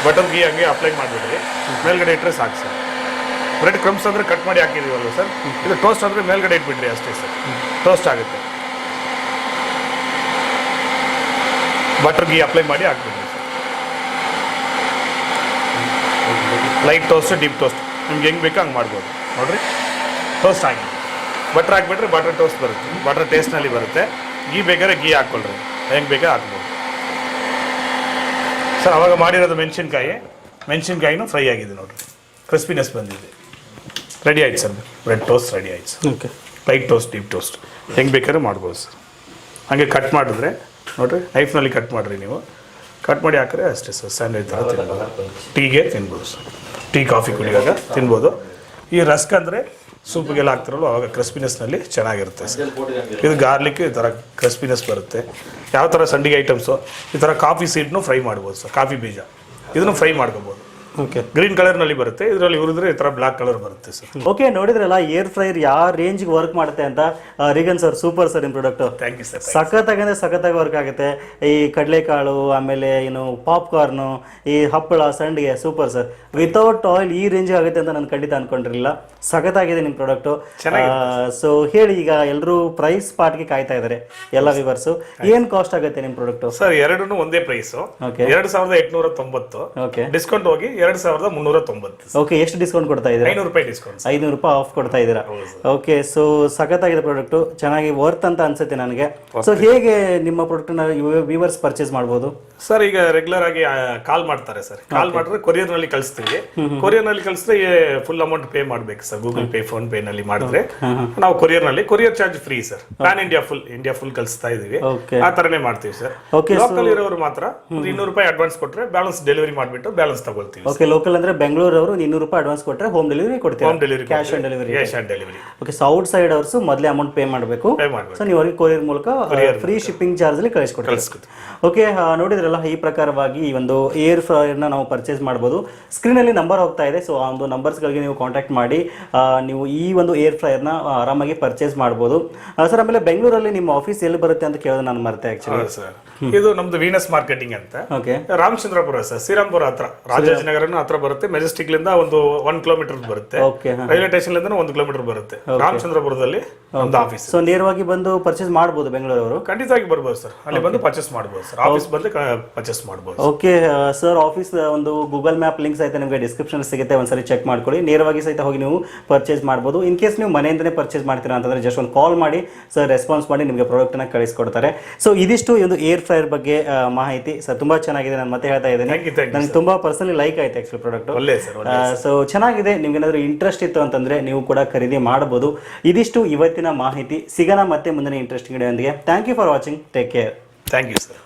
Speaker 1: ಬಟರ್ ಗೀ ಹಂಗೆ ಅಪ್ಲೈ ಮಾಡಿಬಿಡ್ರಿ. ಮೇಲ್ಗಡೆ ಇಟ್ಟರೆ ಸಾಕು ಸರ್ ಬ್ರೆಡ್ ಕ್ರಮ್ಸ್ ಅಂದರೆ ಕಟ್ ಮಾಡಿ ಹಾಕಿದ್ದೀವಲ್ಲ ಸರ್ ಇದು ಟೋಸ್ಟ್ ಅಂದರೆ ಮೇಲ್ಗಡೆ ಇಟ್ಬಿಡ್ರಿ ಅಷ್ಟೇ ಸರ್ ಟೋಸ್ಟ್ ಆಗುತ್ತೆ. ಬಟರ್ ಗೀ ಅಪ್ಲೈ ಮಾಡಿ ಹಾಕ್ಬಿಡ್ರಿ sir light toast deep toast ನಿಮ್ಗೆ ಹೆಂಗೆ ಬೇಕೋ ಹಂಗೆ ಮಾಡ್ಬೋದು. ನೋಡ್ರಿ? ಟೋಸ್ಟ್ ಆಗಿ. ಬಟರ್ ಹಾಕ್ಬಿಟ್ರೆ ಬಟರ್ ಟೋಸ್ಟ್ ಬರುತ್ತೆ. ಬಟರ್ ಟೇಸ್ಟ್ನಲ್ಲಿ ಬರುತ್ತೆ. ಗೀ ಬೇಕಾದ್ರೆ ಗೀ ಹಾಕ್ಕೊಳ್ರಿ. ಹೆಂಗೆ ಬೇಕೋ ಹಾಕ್ಬೋದು. ಸರ್ ಅವಾಗ ಮಾಡಿರೋದು ಮೆಣಸಿನ್ಕಾಯಿ. ಮೆಣಸಿನ್ಕಾಯಿನೂ ಫ್ರೈ ಆಗಿದೆ ನೋಡಿರಿ ಕ್ರಿಸ್ಪಿನೆಸ್ ಬಂದಿದೆ. ರೆಡಿ ಆಯ್ತು ಸರ್. ಬ್ರೆಡ್ ಟೋಸ್ಟ್ ರೆಡಿ ಆಯ್ತು sir.
Speaker 2: Okay
Speaker 1: light toast deep toast ಹೆಂಗೆ ಬೇಕಾದ್ರೆ ಮಾಡ್ಬೋದು ಸರ್. ಹಾಗೆ ಕಟ್ ಮಾಡಿದ್ರೆ ನೋಡಿರಿ ನೈಫ್ನಲ್ಲಿ ಕಟ್ ಮಾಡಿರಿ ನೀವು. ಕಟ್ ಮಾಡಿ ಹಾಕಿದ್ರೆ ಅಷ್ಟೇ ಸರ್ ಸ್ಯಾಂಡ್ವಿಚ್ ಥರ ತಿನ್ಬೋದು. ಟೀಗೆ ತಿನ್ಬೋದು ಸರ್. ಟೀ ಕಾಫಿ ಕುಡಿಯುವಾಗ ತಿನ್ಬೋದು. ಈ ರಸ್ಕ್ ಅಂದರೆ ಸೂಪಿಗೆಲ್ಲ ಹಾಕ್ತಿರಲ್ಲ ಅವಾಗ ಕ್ರಿಸ್ಪಿನೆಸ್ನಲ್ಲಿ ಚೆನ್ನಾಗಿರುತ್ತೆ. ಸರ್ ಇದು ಗಾರ್ಲಿಕ್ ಈ ಥರ ಕ್ರಿಸ್ಪಿನೆಸ್ ಬರುತ್ತೆ. ಯಾವ ಥರ ಸಂಡಿಗೆ ಐಟಮ್ಸು ಈ ಥರ ಕಾಫಿ ಸೀಡ್ನು ಫ್ರೈ ಮಾಡ್ಬೋದು ಸರ್ ಕಾಫಿ ಬೀಜ. ಇದನ್ನು ಫ್ರೈ ಮಾಡ್ಕೋಬೋದು.
Speaker 2: ಓಕೆ
Speaker 1: ಗ್ರೀನ್ ಕಲರ್ನಲ್ಲಿ ಬರುತ್ತೆ. ಇದರಲ್ಲಿ ಉರಿದ್ರೆ ಈ ಥರ ಬ್ಲ್ಯಾಕ್ ಕಲರ್ ಬರುತ್ತೆ ಸರ್
Speaker 2: ಓಕೆ ನೋಡಿದ್ರಲ್ಲ ಏರ್ ಫ್ರೈಯರ್ ಯಾವ ರೇಂಜ್ಗೆ ವರ್ಕ್ ಮಾಡುತ್ತೆ ಅಂತ ಆ, ರಿಗನ್ ಸರ್ ಸೂಪರ್ ಸರ್ ನಿಮ್ಮ ಪ್ರಾಡಕ್ಟು
Speaker 1: ಥ್ಯಾಂಕ್ ಯು ಸರ್
Speaker 2: ಸಖತ್ತಾಗಂದ್ರೆ ಸಖತ್ತಾಗಿ ವರ್ಕ್ ಆಗುತ್ತೆ. ಈ ಕಡಲೆಕಾಳು ಆಮೇಲೆ ಏನು ಪಾಪ್ಕಾರ್ನು ಈ ಹಪ್ಪಳ ಸಂಡಿಗೆ ಸೂಪರ್ ಸರ್ ವಿತೌಟ್ ಆಯಿಲ್ ಈ ರೇಂಜ್ ಆಗುತ್ತೆ ಅಂತ ನಾನು ಖಂಡಿತ ಅನ್ಕೊಂಡಿರಲಿಲ್ಲ. ಸಖತ್ತಾಗಿದೆ ನಿಮ್ಮ ಪ್ರಾಡಕ್ಟು ಸೊ ಹೇಳಿ ಈಗ ಎಲ್ಲರೂ ಪ್ರೈಸ್ ಪಾರ್ಟ್ಗೆ ಕಾಯ್ತಾ ಇದ್ದಾರೆ ಎಲ್ಲ ವಿವರ್ಸು ಏನು ಕಾಸ್ಟ್ ಆಗುತ್ತೆ ನಿಮ್ಮ ಪ್ರಾಡಕ್ಟು
Speaker 1: ಸರ್ ಎರಡೂ ಒಂದೇ ಪ್ರೈಸು
Speaker 2: ಓಕೆ
Speaker 1: ಎರಡು ಸಾವಿರದ ಎಂಟುನೂರ ತೊಂಬತ್ತು.
Speaker 2: ಓಕೆ
Speaker 1: ಡಿಸ್ಕೌಂಟ್ ಹೋಗಿ ಎರಡು ಸಾವಿರದ ಮುನ್ನೂರ ತೊಂಬತ್ತು
Speaker 2: ಓಕೆ ಎಷ್ಟು ಡಿಸ್ಕೌಂಟ್ ಕೊಡ್ತಾ ಇದ್ದೀರಾ?
Speaker 1: ಐನೂರು ರೂಪಾಯಿ ಡಿಸ್ಕೌಂಟ್
Speaker 2: ಐನೂರು ರೂಪಾಯಿ ಆಫ್ ಕೊಡ್ತಾ ಇದ್ದೀರಾ? ಓಕೆ ಸೊ ಸಖತ್ತಾಗಿದೆ ಪ್ರಾಡಕ್ಟು ಚೆನ್ನಾಗಿ ವರ್ತ್ ಅಂತ ಅನ್ಸುತ್ತೆ ನನಗೆ. ಸೊ ಹೇಗೆ ನಿಮ್ಮ ಪ್ರಾಡಕ್ಟ್ನ ವಿವರ್ಸ್ ಪರ್ಚೇಸ್ ಮಾಡ್ಬೋದು?
Speaker 1: ಸರ್ ಈಗ ರೆಗ್ಯುಲರ್ ಆಗಿ ಕಾಲ್ ಮಾಡ್ತಾರೆ ಸರ್. ಕಾಲ್ ಮಾಡಿದ್ರೆ ಕೊರಿಯರ್ನಲ್ಲಿ ಕಳಿಸ್ತೀವಿ. ಕೊರಿಯರ್ನಲ್ಲಿ ಕಳಿಸಿದ್ರೆ ಫುಲ್ ಅಮೌಂಟ್ ಪೇ ಮಾಡ್ಬೇಕು sir. Google pay phone pay ನಲ್ಲಿ ಮಾಡಿದ್ರೆ. ನಾವು ಕೊರಿಯರ್ನಲ್ಲಿ courier charge free sir. Pan India full India full ಕಳಿಸ್ತಾ ಇದೀವಿ. ಆ ತರನೇ ಮಾಡ್ತೀವಿ ಸರ್. ಲೋಕಲ್ ಇರೋರು ಮಾತ್ರ ಇನ್ನೂರು ರೂಪಾಯಿ ಅಡ್ವಾನ್ಸ್ ಕೊಟ್ರೆ ಬ್ಯಾಲೆನ್ಸ್ ಡೆಲಿವರಿ ಮಾಡಿಬಿಟ್ಟು ಬ್ಯಾಲೆನ್ಸ್ ತಗೊಳ್ತೀವಿ
Speaker 2: ಓಕೆ ಲೋಕಲ್ ಅಂದ್ರೆ ಬೆಂಗಳೂರು ಅವರು ಇನ್ನೂರು ರೂಪಾಯಿ ಅಡ್ವಾನ್ಸ್ ಕೊಟ್ಟರೆ ಹೋಮ್ ಡೆಲಿವರಿ ಕೊಡ್ತೀವಿ
Speaker 1: home delivery
Speaker 2: cash on delivery
Speaker 1: cash on delivery
Speaker 2: okay south side hours ಮೊದಲೇ ಅಮೌಂಟ್ ಪೇ ಮಾಡಬೇಕು.
Speaker 1: ಪೇ ಮಾಡ್ಬೇಕು.
Speaker 2: ಸೊ ನೀವು ಅವ್ರಿಗೆ ಕೊರಿಯರ್ ಮೂಲಕ. ಫ್ರೀ ಶಿಪ್ಪಿಂಗ್ ಚಾರ್ಜ್ ಅಲ್ಲಿ ಕಳಿಸ್ಕೊಡ್ತೀವಿ. ಓಕೆ ನೋಡಿದ್ರಲ್ಲ ಈ ಪ್ರಕಾರವಾಗಿ ಈ ಒಂದು ಏರ್ ಫ್ರೈಯರ್ನ ನಾವು ಪರ್ಚೇಸ್ ಮಾಡ್ಬೋದು. ಸ್ಕ್ರೀನಲ್ಲಿ ನಂಬರ್ ಹೋಗ್ತಾ ಇದೆ ಸೊ ಆ ಒಂದು ನಂಬರ್ಸ್ಗಳಿಗೆ ನೀವು ಕಾಂಟ್ಯಾಕ್ಟ್ ಮಾಡಿ ನೀವು ಈ ಒಂದು ಏರ್ ಫ್ರೈಯರ್ನ ಆರಾಮಾಗಿ ಪರ್ಚೇಸ್ ಮಾಡಬಹುದು ಸರ್ ಆಮೇಲೆ ಬೆಂಗಳೂರಲ್ಲಿ ನಿಮ್ಮ ಆಫೀಸ್ ಎಲ್ಲಿ ಬರುತ್ತೆ ಅಂತ ಕೇಳೋದು ನಾನು ಮರ್ತೆ ಆಕ್ಚುಲಿ
Speaker 1: ಸರ್ ಇದು ನಮ್ದು ವೀನಸ್ ಮಾರ್ಕೆಟಿಂಗ್ ಅಂತ.
Speaker 2: ಓಕೆ
Speaker 1: ರಾಮಚಂದ್ರಪುರ ಸರ್ ಶ್ರೀರಾಮ್ಪುರ ಹತ್ರ ರಾಜಾಜಿನಗರನು ಹತ್ರ ಬರುತ್ತೆ. ಮೆಜೆಸ್ಟಿಕ್ ಲಿಂದ ಒಂದು ಒನ್ ಕಿಲೋಮೀಟರ್ ಬರುತ್ತೆ. ರೈಲ್ವೆ ಸ್ಟೇಷನ್ ಲಿಂದ ಒಂದು ಕಿಲೋಮೀಟರ್ ಬರುತ್ತೆ. ರಾಮಚಂದ್ರಪುರದಲ್ಲಿ ಒಂದು ಆಫೀಸ್
Speaker 2: ಸೊ ನೇರವಾಗಿ ಬಂದು ಪರ್ಚೇಸ್ ಮಾಡಬಹುದು ಬೆಂಗಳೂರವರು?
Speaker 1: ಖಂಡಿತವಾಗಿ ಬರ್ಬೋದು ಸರ್. ಅಲ್ಲಿ ಬಂದು ಪರ್ಚೇಸ್ ಮಾಡಬಹುದು ಸರ್. ಆಫೀಸ್ ಬಂದು ಪರ್ಚೇಸ್ ಮಾಡಬಹುದು
Speaker 2: ಓಕೆ ಸರ್. ಆಫೀಸ್ ಒಂದು ಗೂಗಲ್ ಮ್ಯಾಪ್ ಲಿಂಕ್ ಸಹಿತ ನಿಮಗೆ ಡಿಸ್ಕ್ರಿಪ್ಷನ್ ಸಿಗುತ್ತೆ. ಒಂದ್ಸರಿ ಚೆಕ್ ಮಾಡ್ಕೊಳ್ಳಿ. ನೇರವಾಗಿ ಸಹಿತ ಹೋಗಿ ನೀವು ಪರ್ಚೇಸ್ ಮಾಡಬಹುದು ಇನ್ ಕೇಸ್ ನೀವು ಮನೆಯಿಂದನೇ ಪರ್ಚೇಸ್ ಮಾಡ್ತೀರಾ ಅಂತಂದ್ರೆ ಜಸ್ಟ್ ಒಂದು ಕಾಲ್ ಮಾಡಿ ಸರ್ ರೆಸ್ಪಾನ್ಸ್ ಮಾಡಿ ನಿಮಗೆ ಪ್ರಾಡಕ್ಟನ್ನ ಕಳಿಸ್ಕೊಡ್ತಾರೆ. ಸೊ ಇದಿಷ್ಟು ಒಂದು ಏರ್ ಫ್ರೈಯರ್ ಬಗ್ಗೆ ಮಾಹಿತಿ. ಸರ್ ತುಂಬಾ ಚೆನ್ನಾಗಿದೆ. ನಾನು ಮತ್ತೆ ಹೇಳ್ತಾ ಇದ್ದೇನೆ. ನನಗೆ ತುಂಬಾ ಪರ್ಸನಲಿ ಲೈಕ್ ಆಯ್ತು. ಆಕ್ಚುಲಿ ಪ್ರಾಡಕ್ಟ್
Speaker 1: ಒಳ್ಳೆ ಸರ್
Speaker 2: ಸೊ ಚೆನ್ನಾಗಿದೆ. ನಿಮ್ಗೆ ಏನಾದರೂ ಇಂಟ್ರೆಸ್ಟ್ ಇತ್ತು ಅಂತಂದ್ರೆ ನೀವು ಕೂಡ ಖರೀದಿ ಮಾಡಬಹುದು ಇದಿಷ್ಟು ಇವತ್ತಿನ ಮಾಹಿತಿ. ಸಿಗೋಣ ಮತ್ತೆ ಮುಂದಿನ interesting ವಿಡಿಯೋದೊಂದಿಗೆ thank you for watching take care
Speaker 1: thank you sir